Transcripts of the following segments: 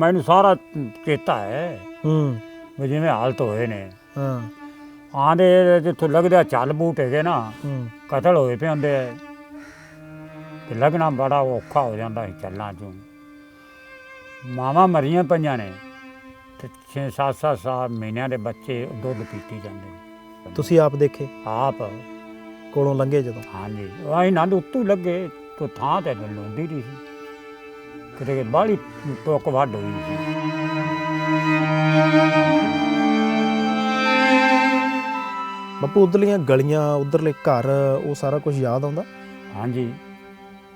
ਮੈਨੂੰ ਸਾਰਾ ਚੇਤਾ ਹੈ ਹੂੰ। ਵੀ ਜਿਵੇਂ ਹਾਲਤ ਹੋਏ ਨੇ। ਹਾਂ। ਆਂਦੇ ਜਿੱਥੋਂ ਲੱਗਦਾ ਚੱਲ ਬੂਟ ਹੈਗੇ ਨਾ ਹੂੰ। ਕਤਲ ਹੋਏ ਪਏ ਹੁੰਦੇ ਆ। ਤੇ ਲੱਗਣਾ ਬੜਾ ਔਖਾ ਹੋ ਜਾਂਦਾ ਸੀ ਚੱਲਣਾ ਚੋਂ। ਮਾਵਾਂ ਮਰੀਆਂ ਪਈਆਂ ਨੇ ਤੇ 6 7 7 ਸਾਲ ਮਹੀਨਿਆਂ ਦੇ ਬੱਚੇ ਦੁੱਧ ਪੀਤੀ ਜਾਂਦੇ ਨੇ। ਤੁਸੀਂ ਆਪ ਦੇਖੇ? ਆਪ। ਕੋਲੋਂ ਲੰਘੇ ਜਦੋਂ? ਹਾਂਜੀ। ਉਹ ਇਹਨਾਂ ਦੇ ਉੱਤੋਂ ਲੱਗੇ ਤੋ ਥਾਂ ਤੇ ਲੁੰਦੀ ਰਹੀ ਸੀ। ਕਿਤੇ ਬਾਹਲੀ ਟੋਕ ਵੱਢ ਹੋਈ। ਬੱਪੂ ਉਧਰਲੀਆਂ ਗਲੀਆਂ ਉਧਰਲੇ ਘਰ ਉਹ ਸਾਰਾ ਕੁਝ ਯਾਦ ਆਉਂਦਾ? ਹਾਂਜੀ।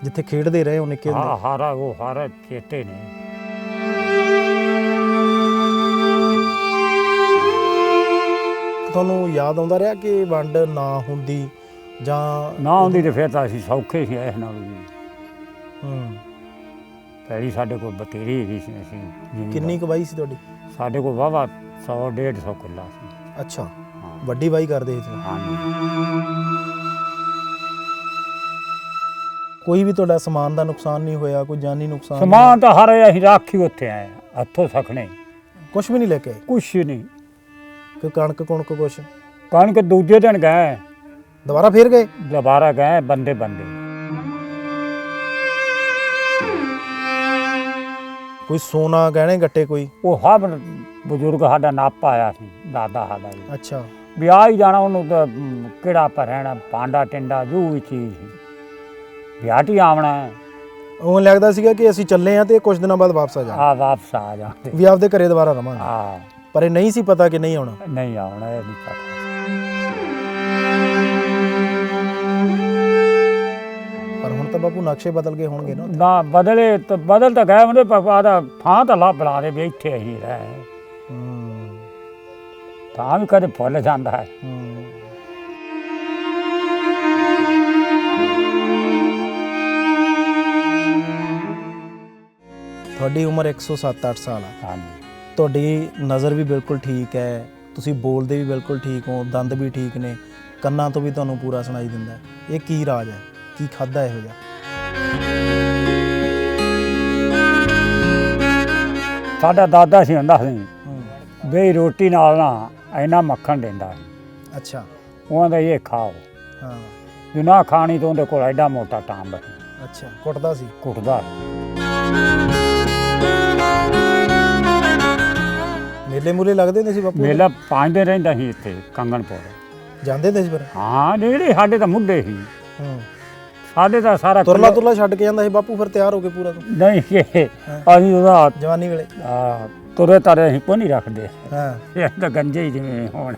ਜਿੱਥੇ ਖੇਡਦੇ ਰਹੇ ਹੋ ਨਿੱਕੇ ਹਾਂ ਹੁੰਦੇ ਹਾਰਾ ਉਹ ਹਾਰਾ ਚੇਤੇ ਨੇ। ਤੁਹਾਨੂੰ ਯਾਦ ਆਉਂਦਾ ਰਿਹਾ ਕਿ ਵੰਡ ਨਾ ਹੁੰਦੀ ਜਾਂ ਨਾ ਹੁੰਦੀ ਤੇ ਫਿਰ ਤਾਂ ਅਸੀਂ ਸੌਖੇ ਸੀ ਇਸ ਨਾਲ ਵੀ। ਹੂੰ। ਪਹਿਲੀ ਸਾਡੇ ਕੋਲ ਬਤੇਰੀ ਹੈਗੀ ਸੀ ਅਸੀਂ ਜ਼ਿਮੀਂਦਾਰ। ਕਿੰਨੀ ਕਮਾਈ ਸੀ ਤੁਹਾਡੀ? ਸਾਡੇ ਕੋਲ ਵਾਵਾ 100 150 ਕਿੱਲਾ ਸੀ। ਅੱਛਾ ਹਾਂ। ਵੱਡੀ ਬਾਈ ਕਰਦੇ ਸੀ। ਤੁਸੀਂ। ਹਾਂਜੀ। ਕੋਈ ਵੀ ਤੁਹਾਡਾ ਸਮਾਨ ਦਾ ਨੁਕਸਾਨ ਨਹੀਂ ਹੋਇਆ ਕੋਈ ਜਾਨੀ ਨੁਕਸਾਨ ਸਮਾਨ ਤਾਂ ਹਰ ਅਸੀਂ ਰਾਖੀ ਉੱਥੇ ਆਏ ਹਾਂ, ਹੱਥੋਂ ਸਖਣੇ। ਕੁਝ ਵੀ ਨਹੀਂ ਲੈ ਕੇ ਆਏ? ਕੁਛ ਨਹੀਂ। ਕਿ ਕਣਕ ਕੁਣਕ ਕੁਛ? ਕਣਕ ਦੂਜੇ ਦਿਨ ਗਏ। ਦੁਬਾਰਾ ਫੇਰ ਗਏ? ਦੁਬਾਰਾ ਗਏ ਬੰਦੇ ਬੰਦੇ। ਕੋਈ ਸੋਨਾ ਗਹਿਣੇ ਗੱਟੇ ਕੋਈ? ਉਹ ਹਰ ਬਜ਼ੁਰਗ ਸਾਡਾ ਨਾਪਾ ਆਇਆ ਸੀ ਦਾਦਾ ਸਾਡਾ ਵੀ ਅੱਛਾ। ਵੀ ਆ ਹੀ ਜਾਣਾ ਉਹਨੂੰ ਤਾਂ ਕਿਹੜਾ ਭਰਣਾ ਪਾਂਡਾ ਟਿੰਡਾ ਜੋ ਵੀ ਚੀਜ਼ ਸੀ। ਵਿਆਹਟੀ ਆਵਣਾ ਉਹ ਲੱਗਦਾ ਸੀਗਾ ਕਿ ਅਸੀਂ ਚੱਲੇ ਆ ਤੇ ਕੁਝ ਦਿਨਾਂ ਬਾਅਦ ਵਾਪਸ ਆ ਜਾਣਾ ਆ ਵਾਪਸ ਆ ਜਾਂਦੇ ਵੀ ਆਪਦੇ ਘਰੇ ਦੁਬਾਰਾ ਰਵਾਂਗੇ। ਆ ਪਰ ਇਹ ਨਹੀਂ ਸੀ ਪਤਾ ਕਿ ਨਹੀਂ ਆਉਣਾ। ਨਹੀਂ ਆਉਣਾ ਇਹ ਨਹੀਂ ਪਤਾ। ਬਾਪੂ ਨਕਸ਼ੇ ਬਦਲ ਗਏ ਹੋਣਗੇ ਨਾ ਨਾ ਬਦਲੇ ਤਾਂ ਬਦਲ ਤਾਂ ਗਏ ਉਹਦੇ ਪਾਪਾ ਦਾ ਥਾਂ ਤਾਂ ਲੱਭ ਬਣਾ ਦੇ ਵੀ ਇੱਥੇ ਹੀ ਰਹਿ। ਹੂੰ। ਤਾਂ ਵੀ ਕਦੇ ਭੁੱਲ ਜਾਂਦਾ ਹੈ। ਹੂੰ। ਤੁਹਾਡੀ ਉਮਰ 107-8 ਸਾਲ ਆ। ਹਾਂਜੀ। ਤੁਹਾਡੀ ਨਜ਼ਰ ਵੀ ਬਿਲਕੁਲ ਠੀਕ ਹੈ। ਤੁਸੀਂ ਬੋਲਦੇ ਵੀ ਬਿਲਕੁਲ ਠੀਕ ਹੋ ਦੰਦ ਵੀ ਠੀਕ ਨੇ। ਕੰਨਾਂ ਤੋਂ ਵੀ ਤੁਹਾਨੂੰ ਪੂਰਾ ਸੁਣਾਈ ਦਿੰਦਾ ਹੈ। ਇਹ ਕੀ ਰਾਜ ਹੈ? ਕੀ ਖਾਦਾ ਇਹੋ ਜਿਹਾ? ਸਾਡਾ ਦਾਦਾ ਸੀ ਹੁੰਦਾ ਸੀ। ਹੂੰ। ਬਈ ਰੋਟੀ ਨਾਲ ਨਾ ਇੰਨਾ ਮੱਖਣ ਦਿੰਦਾ ਅੱਛਾ। ਉਹਨਾਂ ਦਾ ਇਹ ਖਾਓ। ਹਾਂ। ਜੇ ਨਾ ਖਾਣੀ ਤਾਂ ਉਹਦੇ ਕੋਲ ਐਡਾ ਮੋਟਾ ਟਾਂਬ ਸੀ। ਅੱਛਾ ਕੁੱਟਦਾ ਸੀ? ਕੁੱਟਦਾ ਮੇਲੇ ਮੂਲੇ ਲੱਗਦੇ ਹੁੰਦੇ ਸੀ ਬਾਪੂ ਮੇਲਾ ਪੰਜ ਦਿਨ ਰਹਿੰਦਾ ਸੀ ਇੱਥੇ ਕੰਗਣਪੁਰ। ਜਾਂਦੇ ਹੁੰਦੇ ਸੀ ਫਿਰ? ਹਾਂ ਨੇੜੇ ਸਾਡੇ ਤਾਂ ਮੁੱਢੇ ਸੀ। ਹੂੰ। ਸਾਡੇ ਤਾਂ ਸਾਰਾ ਤੁਰਲਾ ਤੁਰਲਾ ਛੱਡ ਕੇ ਜਾਂਦਾ ਸੀ ਬਾਪੂ ਫਿਰ ਤਿਆਰ ਹੋ ਕੇ ਪੂਰਾ ਤੋਂ। ਨਹੀਂ ਇਹ। ਅਸੀਂ ਉਹਦਾ ਜਵਾਨੀ ਵੇਲੇ। ਆ, ਤੁਰੇ ਤਾਰੇ ਅਸੀਂ ਕੋਈ ਨਹੀਂ ਰੱਖਦੇ। ਹਾਂ। ਇਹ ਤਾਂ ਗੰਜੇ ਹੀ ਜਿਵੇਂ ਹੋਣ।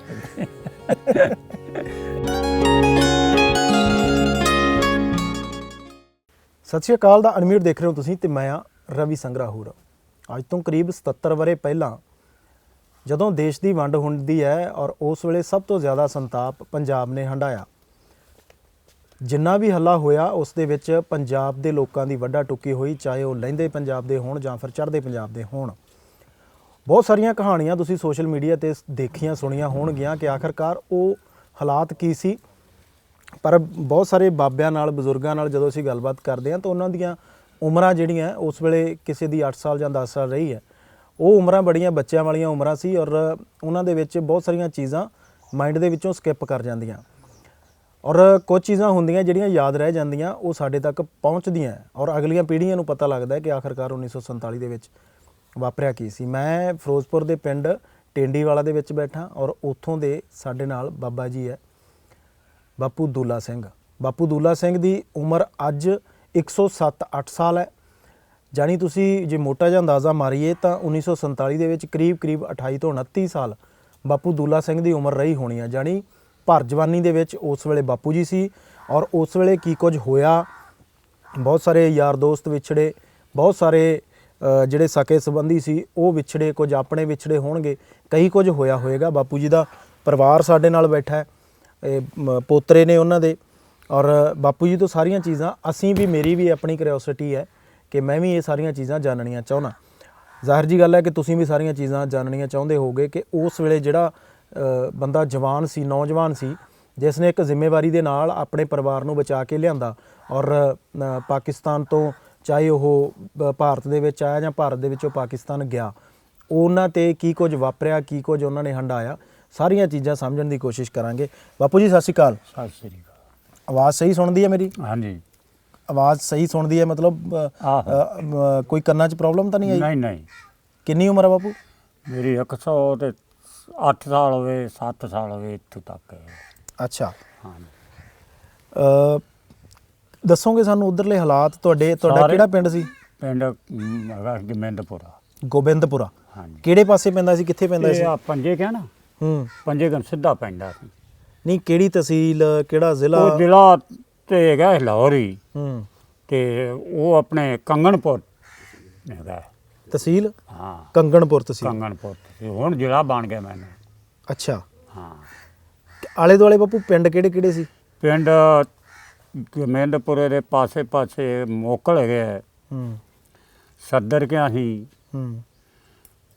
ਸਤਿ ਸ਼੍ਰੀ ਅਕਾਲ ਦਾ ਅਨਮਿਊਟ ਦੇਖ ਰਹੇ ਹੋ ਤੁਸੀਂ ਤੇ ਮੈਂ ਆ ਰਵੀ ਸੰਗਰਾਹੂਰ। ਅੱਜ ਤੋਂ ਕਰੀਬ 77 ਵਰੇ ਪਹਿਲਾਂ ਜਦੋਂ ਦੇਸ਼ ਦੀ ਵੰਡ ਹੁੰਦੀ ਹੈ ਔਰ ਉਸ ਵੇਲੇ ਸਭ ਤੋਂ ਜ਼ਿਆਦਾ ਸੰਤਾਪ ਪੰਜਾਬ ਨੇ ਹੰਡਾਇਆ ਜਿੰਨਾ ਵੀ ਹੱਲਾ ਹੋਇਆ, ਉਸ ਦੇ ਵਿੱਚ ਪੰਜਾਬ ਦੇ ਲੋਕਾਂ ਦੀ ਵੱਡਾ ਟੁੱਕੀ ਹੋਈ, ਚਾਹੇ ਉਹ ਲਹਿੰਦੇ ਪੰਜਾਬ ਦੇ ਹੋਣ ਜਾਂ ਫਿਰ ਚੜ੍ਹਦੇ ਪੰਜਾਬ ਦੇ ਹੋਣ। ਬਹੁਤ ਸਾਰੀਆਂ ਕਹਾਣੀਆਂ ਤੁਸੀਂ ਸੋਸ਼ਲ ਮੀਡੀਆ ਤੇ ਦੇਖੀਆਂ, ਸੁਣੀਆਂ ਹੋਣਗੀਆਂ ਕਿ ਆਖਰਕਾਰ ਉਹ ਹਾਲਾਤ ਕੀ ਸੀ। ਪਰ ਬਹੁਤ ਸਾਰੇ ਬਾਬਿਆਂ ਨਾਲ, ਬਜ਼ੁਰਗਾਂ ਨਾਲ ਜਦੋਂ ਅਸੀਂ ਗੱਲਬਾਤ ਕਰਦੇ ਹਾਂ ਤਾਂ ਉਹਨਾਂ ਦੀਆਂ ਉਮਰਾਂ ਜਿਹੜੀਆਂ, ਉਸ ਵੇਲੇ ਕਿਸੇ ਦੀ 8 ਸਾਲ ਜਾਂ 10 ਸਾਲ ਰਹੀ ਹੈ, ਉਹ ਉਮਰਾਂ ਬੜੀਆਂ, ਬੱਚਿਆਂ ਵਾਲੀਆਂ ਉਮਰਾਂ ਸੀ ਔਰ ਉਹਨਾਂ ਦੇ ਵਿੱਚ ਬਹੁਤ ਸਾਰੀਆਂ ਚੀਜ਼ਾਂ ਮਾਈਂਡ ਦੇ ਵਿੱਚੋਂ ਸਕਿਪ ਕਰ ਜਾਂਦੀਆਂ। ਔਰ ਕੁਝ ਚੀਜ਼ਾਂ ਹੁੰਦੀਆਂ ਜਿਹੜੀਆਂ ਯਾਦ ਰਹਿ ਜਾਂਦੀਆਂ, ਉਹ ਸਾਡੇ ਤੱਕ ਪਹੁੰਚਦੀਆਂ ਔਰ ਅਗਲੀਆਂ ਪੀੜ੍ਹੀਆਂ ਨੂੰ ਪਤਾ ਲੱਗਦਾ ਹੈ ਕਿ ਆਖਰਕਾਰ 1947 ਦੇ ਵਿੱਚ ਵਾਪਰਿਆ ਕੀ ਸੀ। ਮੈਂ ਫਿਰੋਜ਼ਪੁਰ ਦੇ ਪਿੰਡ ਟੇਂਡੀਵਾਲਾ ਦੇ ਵਿੱਚ ਬੈਠਾ ਔਰ ਉੱਥੋਂ ਦੇ ਸਾਡੇ ਨਾਲ ਬਾਬਾ ਜੀ ਹੈ, ਬਾਪੂ ਦੂਲਾ ਸਿੰਘ। ਬਾਪੂ ਦੂਲਾ ਸਿੰਘ ਦੀ ਉਮਰ ਅੱਜ 107-8 ਸਾਲ ਹੈ। ਜਾਨੀ ਤੁਸੀਂ ਜੇ ਮੋਟਾ ਜਿਹਾ ਅੰਦਾਜ਼ਾ ਮਾਰੀਏ ਤਾਂ 1947 ਦੇ ਵਿੱਚ ਕਰੀਬ-ਕਰੀਬ 28 ਤੋਂ 29 ਸਾਲ ਬਾਪੂ ਦੂਲਾ ਸਿੰਘ ਦੀ ਉਮਰ ਰਹੀ ਹੋਣੀ ਆ ਜਾਨੀ ਭਰ ਜਵਾਨੀ ਦੇ ਵਿੱਚ ਉਸ ਵੇਲੇ ਬਾਪੂ ਜੀ ਸੀ ਔਰ ਉਸ ਵੇਲੇ ਕੀ ਕੁਝ ਹੋਇਆ ਬਹੁਤ ਸਾਰੇ ਯਾਰ ਦੋਸਤ ਵਿਛੜੇ ਬਹੁਤ ਸਾਰੇ ਜਿਹੜੇ ਸਕੇ ਸੰਬੰਧੀ ਸੀ ਉਹ ਵਿਛੜੇ ਕੁਝ ਆਪਣੇ ਵਿਛੜੇ ਹੋਣਗੇ ਕਈ ਕੁਝ ਹੋਇਆ ਹੋਵੇਗਾ ਬਾਪੂ ਜੀ ਦਾ ਪਰਿਵਾਰ ਸਾਡੇ ਨਾਲ ਬੈਠਾ ਹੈ ਇਹ ਮ, ਪੋਤਰੇ ਨੇ ਉਹਨਾਂ ਦੇ ਔਰ ਬਾਪੂ ਜੀ ਤੋਂ ਸਾਰੀਆਂ ਚੀਜ਼ਾਂ ਅਸੀਂ ਵੀ ਮੇਰੀ ਵੀ ਆਪਣੀ ਕਿਉਰਿਓਸਿਟੀ ਹੈ ਕਿ ਮੈਂ ਵੀ ਇਹ ਸਾਰੀਆਂ ਚੀਜ਼ਾਂ ਜਾਣਨੀਆਂ ਚਾਹੁੰਦਾ। ਜ਼ਾਹਿਰ ਜੀ ਗੱਲ ਹੈ ਕਿ ਤੁਸੀਂ ਵੀ ਸਾਰੀਆਂ ਚੀਜ਼ਾਂ ਜਾਣਨੀਆਂ ਚਾਹੁੰਦੇ ਹੋਗੇ ਕਿ ਉਸ ਵੇਲੇ ਜਿਹੜਾ ਬੰਦਾ ਜਵਾਨ ਸੀ ਨੌਜਵਾਨ ਸੀ ਜਿਸ ਨੇ ਇੱਕ ਜ਼ਿੰਮੇਵਾਰੀ ਦੇ ਨਾਲ ਆਪਣੇ ਪਰਿਵਾਰ ਨੂੰ ਬਚਾ ਕੇ ਲਿਆਂਦਾ। ਔਰ ਪਾਕਿਸਤਾਨ ਤੋਂ ਚਾਹੇ ਉਹ ਭਾਰਤ ਦੇ ਵਿੱਚ ਆਇਆ ਜਾਂ ਭਾਰਤ ਦੇ ਵਿੱਚੋਂ ਪਾਕਿਸਤਾਨ ਗਿਆ ਉਹਨਾਂ ਤੇ ਕੀ ਕੁਝ ਵਾਪਰਿਆ ਕੀ ਕੁਝ ਉਹਨਾਂ ਨੇ ਹੰਡਾਇਆ ਸਾਰੀਆਂ ਚੀਜ਼ਾਂ ਸਮਝਣ ਦੀ ਕੋਸ਼ਿਸ਼ ਕਰਾਂਗੇ। ਬਾਪੂ ਜੀ ਸਤਿ ਸ਼੍ਰੀ ਅਕਾਲ। ਸਤਿ ਸ੍ਰੀ ਅਕਾਲ। ਆਵਾਜ਼ ਸਹੀ ਸੁਣਦੀ ਹੈ ਮੇਰੀ? ਹਾਂਜੀ। ਆਵਾਜ਼ ਸਹੀ ਸੁਣਦੀ ਹੈ ਮਤਲਬ ਕੋਈ ਕੰਨਾਂ 'ਚ ਪ੍ਰੋਬਲਮ ਤਾਂ ਨਹੀਂ ਆਈ? ਨਹੀਂ ਨਹੀਂ। ਕਿੰਨੀ ਉਮਰ ਹੈ ਬਾਪੂ? ਮੇਰੀ 100 ਤੇ 8 ਸਾਲ ਹੋਵੇ 7 ਸਾਲ ਹੋਵੇ ਇੱਥੋਂ ਤੱਕ ਹੈ। ਅੱਛਾ। ਅ, ਦੱਸੋਗੇ ਸਾਨੂੰ ਉਧਰਲੇ ਹਾਲਾਤ ਤੁਹਾਡੇ ਤੁਹਾਡਾ ਸਾਰੇ- ਕਿਹੜਾ ਪਿੰਡ ਸੀ? ਪਿੰਡ ਅਮ, ਹੈਗਾ ਗੋਬਿੰਦਪੁਰਾ। ਗੋਬਿੰਦਪੁਰਾ। ਹਾਂਜੀ। ਕਿਹੜੇ ਪਾਸੇ ਪੈਂਦਾ ਸੀ ਕਿੱਥੇ ਪੈਂਦਾ ਸੀ? ਇਹ ਆ ਪੰਜੇ ਕਿਹਾ ਨਾ ਹੂੰ। ਪੰਜੇ ਗਨ ਸਿੱਧਾ ਪੈਂਦਾ ਸੀ ਨਹੀਂ ਕਿਹੜੀ ਤਹਿਸੀਲ ਕਿਹੜਾ ਉਹ ਜ਼ਿਲ੍ਹਾ ਜ਼ਿਲ੍ਹਾ ਤੇ ਹੈਗਾ ਲਾਹੌਰ। ਹੀ। ਹੂੰ ਤੇ ਉਹ ਆਪਣੇ ਕੰਗਣਪੁਰ ਹੈਗਾ ਤਹਿਸੀਲ ਹਾਂ। ਕੰਗਣਪੁਰ ਤਹਿਸੀਲ। ਕੰਗਣਪੁਰ ਤੇ ਹੁਣ ਜ਼ਿਲ੍ਹਾ ਬਣ ਗਿਆ ਮੈਨੂੰ। ਅੱਛਾ। ਹਾਂ। ਆਲੇ ਦੁਆਲੇ ਬਾਪੂ ਪਿੰਡ ਕਿਹੜੇ ਕਿਹੜੇ ਸੀ? ਪਿੰਡ ਗੋਬਿੰਦਪੁਰੇ ਦੇ ਪਾਸੇ ਪਾਸੇ ਮੋਕਲ ਹੈਗੇ ਹੈ, ਹੂੰ। ਸੱਦਰ ਕਿਆ ਸੀ। ਹੂੰ।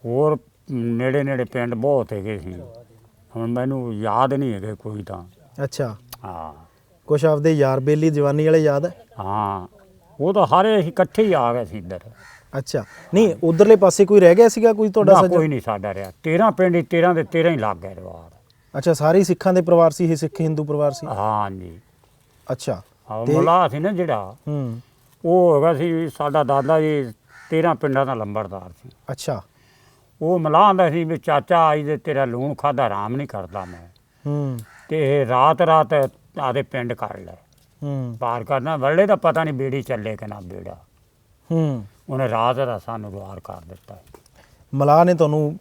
ਹੋਰ ਨੇੜੇ ਨੇੜੇ ਪਿੰਡ ਬਹੁਤ ਹੈਗੇ ਸੀ। ਹੁਣ ਮੈਨੂੰ ਯਾਦ ਨਹੀਂ ਹੈਗੇ ਕੋਈ ਤਾਂ। ਅੱਛਾ। ਹਾਂ। ਕੁਛ ਆਪਦੇ ਯਾਰ ਬੇਲੀ ਜਵਾਨੀ ਵਾਲੇ ਯਾਦ ਹੈ? ਹਾਂ। ਉਹ ਤਾਂ ਸਾਰੇ ਅਸੀਂ ਇਕੱਠੇ ਹੀ ਆ ਗਏ ਸੀ ਇੱਧਰ। ਅੱਛਾ। ਨਹੀਂ ਉਧਰਲੇ ਪਾਸੇ ਕੋਈ ਰਹਿ ਗਿਆ ਸੀਗਾ ਕੋਈ ਤੁਹਾਡਾ ਨਾ ਸੱਜਣ? ਕੋਈ ਨਹੀਂ ਸਾਡਾ ਰਿਹਾ। 13 ਪਿੰਡ ਹੀ 13 ਦੇ 13 ਹੀ ਲੱਗ ਗਏ ਰਵਾਰ ਅੱਛਾ ਸਾਰੇ ਹੀ ਸਿੱਖਾਂ ਦੇ ਪਰਿਵਾਰ ਸੀ ਇਹ ਸਿੱਖ ਹਿੰਦੂ ਪਰਿਵਾਰ ਸੀ? ਹਾਂ ਜੀ ਅੱਛਾ। ਹਾਂ ਮੁਲਾ ਸੀ ਨਾ ਜਿਹੜਾ। ਹੂੰ। ਉਹ ਹੈਗਾ ਸੀ ਸਾਡਾ ਦਾਦਾ ਜੀ 13 ਪਿੰਡਾਂ ਦਾ ਲੰਬੜਦਾਰ ਸੀ। ਅੱਛਾ। ਉਹ ਮਲਾਹ ਆਂਦਾ ਸੀ ਵੀ ਚਾਚਾ ਆਈ ਦੇ ਤੇਰਾ ਲੂਣ ਖਾਦਾ ਆਰਾਮ ਨਹੀਂ ਕਰਦਾ ਮੈਂ। ਹੂੰ। ਤੇ ਇਹ ਰਾਤ ਰਾਤ ਆਦੇ ਪਿੰਡ ਕੱਢ ਲੈ ਹੂੰ। ਪਾਰ ਕਰਨਾ ਵੱਲੇ ਦਾ ਪਤਾ ਨਹੀਂ ਬੇੜੀ ਚੱਲੇ ਕਿ ਨਾ ਬੇੜਾ। ਹੂੰ। ਉਹਨੇ ਰਾਤ ਦਾ ਸਾਨੂੰ ਦੁਆਰ ਕਰ ਦਿੱਤਾ। ਮਲਾਹ ਨੇ ਤੁਹਾਨੂੰ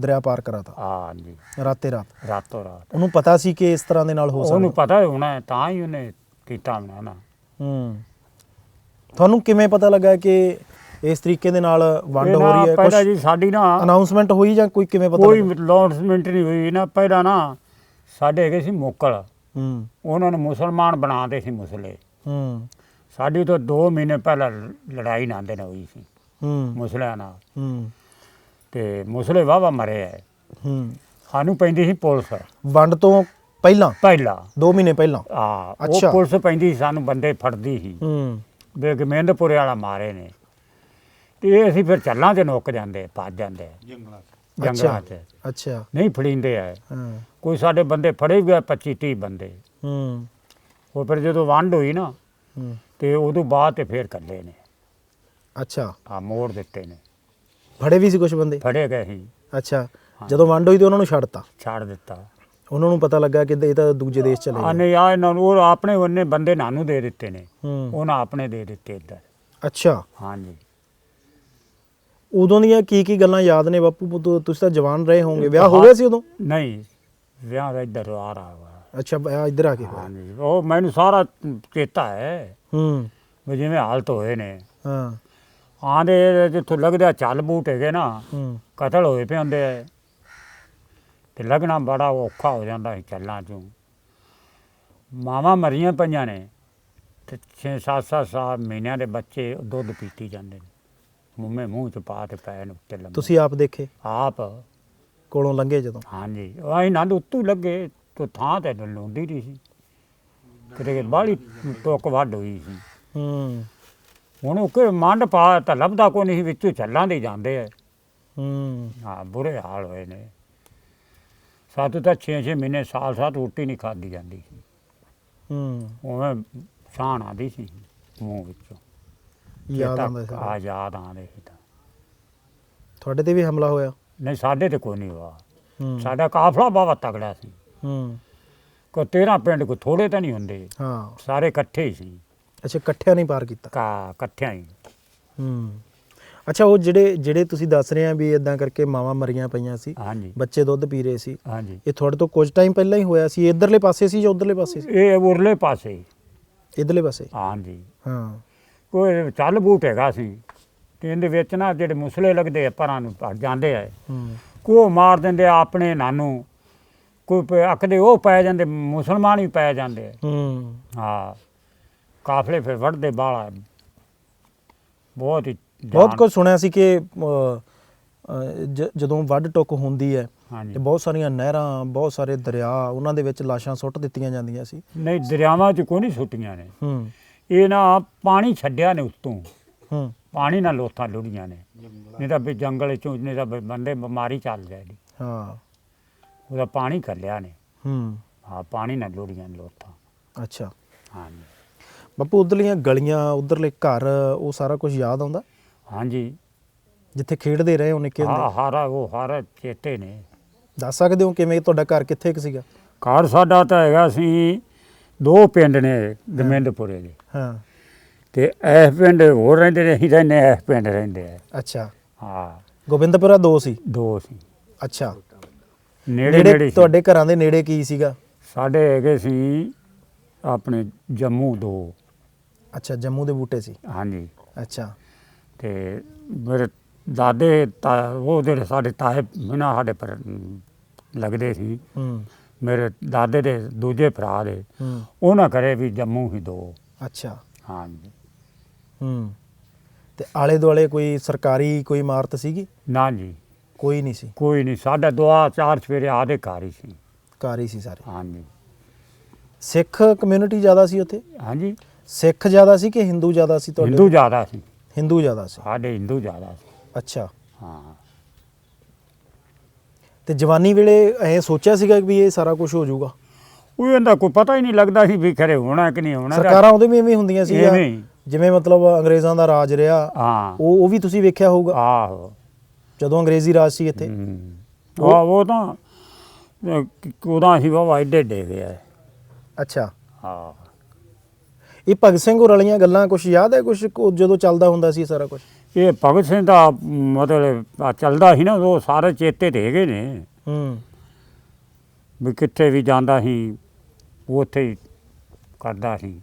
ਦਰਿਆ ਪਾਰ ਕਰਾਤਾ। ਹਾਂ ਜੀ ਰਾਤੇ ਰਾਤ। ਰਾਤੋਂ ਰਾਤ। ਉਹਨੂੰ ਪਤਾ ਸੀ ਕਿ ਇਸ ਤਰ੍ਹਾਂ ਦੇ ਨਾਲ ਹੋ ਉਹਨੂੰ ਸਕਦਾ। ਪਤਾ ਹੋਣਾ ਹੈ, ਤਾਂ ਹੀ ਉਹਨੇ ਕੀਤਾ ਹੋਣਾ ਨਾ। ਹੂੰ। ਤੁਹਾਨੂੰ ਕਿਵੇਂ ਪਤਾ ਲੱਗਾ ਕਿ ਇਸ ਤਰੀਕੇ ਦੇ ਨਾਲ ਵੰਡ ਇਹ ਹੋ ਨਾ ਰਹੀ ਹੈ? ਪਹਿਲਾਂ ਕੁਝ ਜੀ ਸਾਡੀ ਨਾ ਅਨਾਉਂਸਮੈਂਟ ਹੋਈ ਜਾਂ ਕੋਈ ਕਿਵੇਂ ਪਤਾ ਕੋਈ ਲੱਗਾ? ਨਹੀਂ ਹੋਈ ਨਾ। ਪਹਿਲਾਂ ਨਾ ਸਾਡੇ ਹੈਗੇ ਸੀ ਮੋਕਲ ਹੂੰ। ਉਹਨਾਂ ਨੂੰ ਮੁਸਲਮਾਨ ਬਣਾਉਂਦੇ ਸੀ ਮੁਸਲੇ। ਹੂੰ। ਸਾਡੀ ਤੋਂ 2 ਮਹੀਨੇ ਪਹਿਲਾਂ ਲੜਾਈ ਨਾਂਦੇ ਨਾਲ ਹੋਈ ਸੀ। ਹੂੰ। ਮੁਸਲਿਆਂ ਨਾਲ। ਹੂੰ। ਤੇ ਮੁਸਲੇ ਵਾਵਾ ਮਰੇ ਐ। ਹੂੰ। ਸਾਨੂੰ ਪੈਂਦੀ ਸੀ ਪੁਲਿਸ। ਵੰਡ ਤੋਂ ਪਹਿਲਾਂ? ਪਹਿਲਾਂ। 2 ਮਹੀਨੇ ਪਹਿਲਾਂ? ਆ ਅੱਛਾ। ਉਹ ਪੁਲਿਸ ਪੈਂਦੀ ਸੀ ਸਾਨੂੰ ਬੰਦੇ ਫੜਦੀ ਸੀ। ਹੂੰ। ਵੀ ਗਮਿੰਦਪੁਰੇ ਵਾਲਾ ਮਾਰੇ ਨੇ। ਤੇ ਇਹ ਅਸੀਂ ਫਿਰ ਚੱਲਾਂ 'ਚ ਨੁੱਕ ਜਾਂਦੇ ਭੱਜ ਜਾਂਦੇ। ਜੰਗਲਾਂ 'ਚ। ਜੰਗਲਾਂ 'ਚ। ਅੱਛਾ। ਨਹੀਂ ਫੜੀਂਦੇ ਆ ਹਾਂ। ਕੋਈ ਸਾਡੇ ਬੰਦੇ ਫੜੇ ਗਏ 25 30 ਬੰਦੇ। ਹੂੰ। ਉਹ ਫਿਰ ਜਦੋਂ ਵੰਡ ਹੋਈ ਨਾ ਹੂੰ। ਤੇ ਉਦੋਂ ਬਾਅਦ ਤੇ ਫੇਰ ਕੱਲੇ ਨੇ। ਅੱਛਾ। ਆ ਮੋੜ ਦਿੱਤੇ ਨੇ। ਫੜੇ ਵੀ ਸੀ ਕੁਝ ਬੰਦੇ? ਫੜੇ ਗਏ ਸੀ। ਅੱਛਾ। ਜਦੋਂ ਵੰਡ ਹੋਈ ਤੇ ਉਹਨਾਂ ਨੂੰ ਛੱਡਤਾ? ਛੱਡ ਦਿੱਤਾ। ਉਹਨਾਂ ਨੂੰ ਪਤਾ ਲੱਗਾ ਕਿ ਇਹ ਤਾਂ ਦੂਜੇ ਦੇਸ਼ ਚਲੇ ਆ ਗਏ। ਨਹੀਂ ਆ ਇਹਨਾਂ ਨੂੰ ਉਹ ਆਪਣੇ ਉਹਨੇ ਬੰਦੇ ਨਾਨੂੰ ਦੇ ਦਿੱਤੇ ਨੇ। ਹੂੰ। ਉਹਨਾਂ ਆਪਣੇ ਦੇ ਦਿੱਤੇ ਇੱਧਰ। ਅੱਛਾ। ਹਾਂਜੀ। ਉਦੋਂ ਦੀਆਂ ਕੀ ਕੀ ਗੱਲਾਂ ਯਾਦ ਨੇ ਬਾਪੂ? ਪੁੱਤ- ਤੁਸੀਂ ਤਾਂ ਜਵਾਨ ਰਹੇ ਹੋਵੋਗੇ। ਵਿਆਹ ਹੋ। ਗਿਆ ਸੀ ਉਦੋਂ? ਨਹੀਂ ਵਿਆਹ ਦਾ ਇੱਧਰ ਆ ਰਹਾ ਵਾ। ਅੱਛਾ ਵਿਆਹ ਇੱਧਰ ਆ ਕੇ ਹੋਇਆ। ਹਾਂਜੀ ਉਹ ਮੈਨੂੰ ਸਾਰਾ ਚੇਤਾ ਹੈ। ਹੂੰ। ਵੀ ਜਿਵੇਂ ਹਾਲਤ ਹੋਏ ਨੇ। ਹਾਂ। ਆਂਦੇ ਜਿੱਥੋਂ ਲੱਗਦਾ ਚੱਲ ਬੂਟ ਹੈਗੇ ਨਾ ਹੂੰ। ਕਤਲ ਹੋਏ ਪਏ ਹੁੰਦੇ ਆ। ਤੇ ਲੱਗਣਾ ਬੜਾ ਔਖਾ ਹੋ ਜਾਂਦਾ ਸੀ ਚੱਲਾਂ ਚੋਂ। ਮਾਵਾਂ ਮਰੀਆਂ ਪਈਆਂ ਨੇ ਤੇ 6-7 ਸਾਲ ਮਹੀਨਿਆਂ ਦੇ ਬੱਚੇ ਦੁੱਧ ਪੀਤੀ ਜਾਂਦੇ ਨੇ। ਮੂੰਹੇ ਮੂੰਹ ਚ ਪਾ ਤੇ ਪੈਣ ਉੱਤੇ ਲੰਮੇ। ਤੁਸੀਂ ਆਪ ਦੇਖੇ? ਆਪ। ਕੋਲੋਂ ਲੰਘੇ ਜਦੋਂ? ਹਾਂਜੀ। ਉਹ ਨੰਦ ਉੱਤੋਂ ਹੀ ਲੱਗੇ ਤੋ ਥਾਂ ਤੇ ਲੁੰਦੀ ਨਹੀਂ ਸੀ। ਕਿਤੇ ਬਾਹਲੀ ਟੋਕ ਵੱਢ ਹੋਈ ਸੀ। ਹੂੰ। ਹੁਣ ਉਹ ਕਿ ਮੰਡ ਪਾ ਤਾਂ ਲੱਭਦਾ ਕੋਈ ਨਹੀਂ ਵਿੱਚੋਂ ਚੱਲਾਂ ਦੇ ਜਾਂਦੇ ਆ। ਹੂੰ। ਹਾਂ ਬੁਰੇ ਹਾਲ ਹੋਏ ਨੇ। ਸਾਤੋਂ ਤਾਂ 6-6 ਮਹੀਨੇ ਸਾਲ ਸਾਤ ਰੋਟੀ ਨਹੀਂ ਖਾਦੀ ਜਾਂਦੀ ਸੀ। ਹੂੰ। ਉਵੇਂ ਸ਼ਾਨ ਆਦੀ ਸੀ ਮੂੰਹ ਵਿੱਚੋਂ। ਯਾਦ ਆਉਂਦਾ ਸੀ। ਆ ਯਾਦ ਆਉਂਦੇ ਸੀ ਤਾਂ। ਤੁਹਾਡੇ ਤੇ ਵੀ ਹਮਲਾ ਹੋਇਆ? ਨਹੀਂ ਸਾਡੇ ਤੇ ਕੋਈ ਨਹੀਂ ਹੋਇਆ। ਹੂੰ। ਸਾਡਾ ਕਾਫਲਾ ਬਾਵਾ ਤਗੜਾ ਸੀ। ਹੂੰ। ਕੋ 13 ਪਿੰਡ ਕੋ ਥੋੜੇ ਤਾਂ ਨਹੀਂ ਹੁੰਦੇ। ਹਾਂ। ਸਾਰੇ ਇਕੱਠੇ ਹੀ ਸੀ। ਅੱਛਾ ਇਕੱਠਿਆਂ ਨਹੀਂ ਪਾਰ ਕੀਤਾ। ਕਾ ਇਕੱਠਿਆਂ ਹੀ। ਹੂੰ। ਅੱਛਾ ਉਹ ਜਿਹੜੇ ਜਿਹੜੇ ਤੁਸੀਂ ਦੱਸ ਰਹੇ ਆ ਵੀ ਇਦਾਂ ਕਰਕੇ ਮਾਵਾਂ ਮਰੀਆਂ ਪਈਆਂ ਸੀ ਹਾਂਜੀ। ਬੱਚੇ ਦੁੱਧ ਪੀ ਰਹੇ ਸੀ ਹਾਂਜੀ। ਇਹ ਤੁਹਾਡੇ ਤੋਂ ਕੁਝ ਟਾਈਮ ਪਹਿਲਾਂ ਹੀ ਹੋਇਆ ਸੀ ਇਧਰਲੇ ਪਾਸੇ ਸੀ ਜਾਂ ਉਧਰਲੇ ਪਾਸੇ ਸੀ? ਇਹ ਉਰਲੇ ਪਾਸੇ। ਇਧਰਲੇ ਪਾਸੇ? ਹਾਂਜੀ। ਹਾਂ। ਕੋਈ ਚੱਲ ਬੂਟ ਹੈਗਾ ਸੀ ਤੇ ਇਹਦੇ ਵਿੱਚ ਨਾ ਜਿਹੜੇ ਮੁਸਲੇ ਲੱਗਦੇ ਆ ਪਰਾਂ ਨੂੰ ਭੱਜ ਜਾਂਦੇ ਆ। ਹੂੰ। ਕੋ ਮਾਰ ਦਿੰਦੇ ਆ ਆਪਣੇ ਨਾਨੂੰ। ਕੋਈ ਪ- ਅੱਕਦੇ ਉਹ ਪੈ ਜਾਂਦੇ ਮੁਸਲਮਾਨ ਵੀ ਪੈ ਜਾਂਦੇ। ਹੂੰ। ਹਾਂ ਕਾਫਲੇ ਫਿਰ ਵੜਦੇ ਬਾਲਾ ਬਹੁਤ ਹੀ ਬਹੁਤ ਕੁਝ ਸੁਣਿਆ ਸੀ ਕਿ ਅ, ਅ, ਜ- ਜਦੋਂ ਵੱਢ ਟੁੱਕ ਹੁੰਦੀ ਹੈ ਤੇ ਹਾਂਜੀ ਬਹੁਤ ਸਾਰੀਆਂ ਨਹਿਰਾਂ ਬਹੁਤ ਸਾਰੇ ਦਰਿਆ ਉਹਨਾਂ ਦੇ ਵਿੱਚ ਲਾਸ਼ਾਂ ਸੁੱਟ ਦਿੱਤੀਆਂ ਜਾਂਦੀਆਂ ਸੀ। ਨਹੀਂ ਦਰਿਆਵਾਂ 'ਚ ਕੋਈ ਨਹੀਂ ਸੁੱਟੀਆਂ ਨੇ। ਹੂੰ। ਇਹ ਨਾ ਪਾਣੀ ਛੱਡਿਆ ਨੇ ਉੱਤੋਂ। ਹੂੰ। ਪਾਣੀ ਨਾਲ ਲੋਥਾਂ ਲੁੜੀਆਂ ਨੇ। ਨਹੀਂ ਤਾਂ ਵੀ ਜੰਗਲ ਚੋਂ ਨਹੀਂ ਤਾਂ ਵੀ ਬੰਦੇ ਬਿਮਾਰੀ ਚੱਲ ਜਾਏਗੀ। ਹਾਂ। ਉਹਦਾ ਪਾਣੀ ਕੱਲਿਆ ਨੇ। ਹੂੰ। ਹਾਂ ਪਾਣੀ ਨਾਲ ਲੁੜੀਆਂ ਲੋਥਾਂ ਅੱਛਾ। ਹਾਂਜੀ। ਬਾਪੂ ਉਧਰਲੀਆਂ ਗਲੀਆਂ ਉਧਰਲੇ ਘਰ ਉਹ ਸਾਰਾ ਕੁਝ ਯਾਦ ਆਉਂਦਾ? ਹਾਂਜੀ। ਜਿੱਥੇ ਖੇਡਦੇ ਰਹੇ ਹੋ ਨਿੱਕੇ ਹਾਂ ਹੁੰਦੇ ਹਾਰਾ ਉਹ ਹਾਰਾ ਚੇਤੇ ਨੇ। ਦੱਸ ਸਕਦੇ ਹੋ ਕਿਵੇਂ ਤੁਹਾਡਾ ਘਰ ਕਿੱਥੇ ਕੁ ਸੀਗਾ? ਘਰ ਸਾਡਾ ਤਾਂ ਹੈਗਾ ਸੀ ਦੋ ਪਿੰਡ ਨੇ ਗਮਿੰਦਪੁਰੇ ਦੇ। ਹਾਂ। ਤੇ ਇਸ ਪਿੰਡ ਹੋਰ ਰਹਿੰਦੇ ਨੇ ਅਸੀਂ ਰਹਿੰਦੇ ਇਸ ਪਿੰਡ ਰਹਿੰਦੇ ਆ। ਅੱਛਾ। ਹਾਂ। ਗੋਬਿੰਦਪੁਰਾ ਦੋ ਸੀ? ਦੋ ਸੀ। ਅੱਛਾ। ਨੇੜੇ ਨੇੜੇ ਤੁਹਾਡੇ ਘਰਾਂ ਦੇ ਨੇੜੇ ਕੀ ਸੀਗਾ? ਸਾਡੇ ਹੈਗੇ ਸੀ ਆਪਣੇ ਜੰਮੂ ਦੋ। ਅੱਛਾ ਜੰਮੂ ਦੇ ਬੂਟੇ ਸੀ। ਹਾਂਜੀ। ਅੱਛਾ। ਤੇ ਮੇਰੇ ਦਾਦੇ ਉਹ ਜਿਹੜੇ ਸਾਡੇ ਤਾਏ ਬਿਨਾ ਸਾਡੇ ਪਰ ਲੱਗਦੇ ਸੀ। ਹੂੰ। ਮੇਰੇ ਦਾਦੇ ਦੇ ਦੂਜੇ ਭਰਾ ਦੇ। ਉਹਨਾਂ ਕਰੇ ਵੀ ਜੰਮੂ ਹੀ ਦੋ। ਅੱਛਾ। ਹਾਂਜੀ। ਹੂੰ। ਤੇ ਆਲੇ ਦੁਆਲੇ ਕੋਈ ਸਰਕਾਰੀ ਕੋਈ ਇਮਾਰਤ ਸੀਗੀ? ਨਾ ਜੀ। ਕੋਈ ਨਹੀਂ ਸੀ। ਕੋਈ ਨਹੀਂ ਸਾਡਾ ਦੁਆ ਚਾਰ ਸਵੇਰੇ ਆਦੇ ਘਰ ਹੀ ਸੀ। ਹੀ ਸੀ ਸਾਰੇ। ਹਾਂਜੀ। ਸਿੱਖ ਕਮਿਊਨਿਟੀ ਜ਼ਿਆਦਾ ਸੀ ਉੱਥੇ? ਹਾਂਜੀ। ਸਿੱਖ ਜ਼ਿਆਦਾ ਸੀ ਕਿ ਹਿੰਦੂ ਜ਼ਿਆਦਾ ਸੀ ਤੁਹਾਡੇ? ਹਿੰਦੂ ਜ਼ਿਆਦਾ ਸੀ। ਹਿੰਦੂ ਜ਼ਿਆਦਾ ਸੀ। ਸਾਡੇ ਹਿੰਦੂ ਜ਼ਿਆਦਾ ਸੀ। ਅੱਛਾ। ਹਾਂ। ਤੇ ਜਵਾਨੀ ਵੇਲੇ ਐ ਸੋਚਿਆ ਸੀਗਾ ਵੀ ਇਹ ਸਾਰਾ ਕੁਝ ਹੋ ਜਾਊਗਾ? ਉਹ ਇਹਦਾ ਕੋਈ ਪਤਾ ਹੀ ਨਹੀਂ ਲੱਗਦਾ ਸੀ ਵੀ ਖਰੇ ਹੋਣਾ ਕਿ ਨਹੀਂ ਹੋਣਾ। ਸਰਕਾਰਾਂ ਉਹਦੇ ਵੀ ਐਵੇਂ ਹੁੰਦੀਆਂ ਸੀ ਐਵੇਂ ਹੀ। ਜਿਵੇਂ ਮਤਲਬ ਅੰਗਰੇਜ਼ਾਂ ਦਾ ਰਾਜ ਰਿਹਾ ਹਾਂ। ਉਹ ਉਹ ਵੀ ਤੁਸੀਂ ਵੇਖਿਆ ਹੋਊਗਾ? ਆਹੋ। ਜਦੋਂ ਅੰਗਰੇਜ਼ੀ ਰਾਜ ਸੀ ਇੱਥੇ। ਹੂੰ। ਉਹ ਤਾਂ ਅਹ, ਉਹਦਾ ਅਸੀਂ ਬਾਬਾ ਏਡੇ ਡੇ ਗਿਆ ਅੱਛਾ। ਹਾਂ। ਇਹ ਭਗਤ ਸਿੰਘ ਹੋਰ ਵਾਲੀਆਂ ਗੱਲਾਂ ਕੁਝ ਯਾਦ ਹੈ? ਕੁਝ ਜਦੋਂ ਚੱਲਦਾ ਹੁੰਦਾ ਸੀ ਸਾਰਾ ਕੁਝ ਇਹ ਭਗਤ ਸਿੰਘ ਦਾ ਮਤਲਬ ਆ ਚੱਲਦਾ ਸੀ ਨਾ ਉਹ ਸਾਰੇ ਚੇਤੇ ਤੇ ਹੈਗੇ ਨੇ। ਹੂੰ। ਵੀ ਕਿੱਥੇ ਵੀ ਜਾਂਦਾ ਸੀ ਉਹ ਉੱਥੇ ਹੀ ਕਰਦਾ ਸੀ।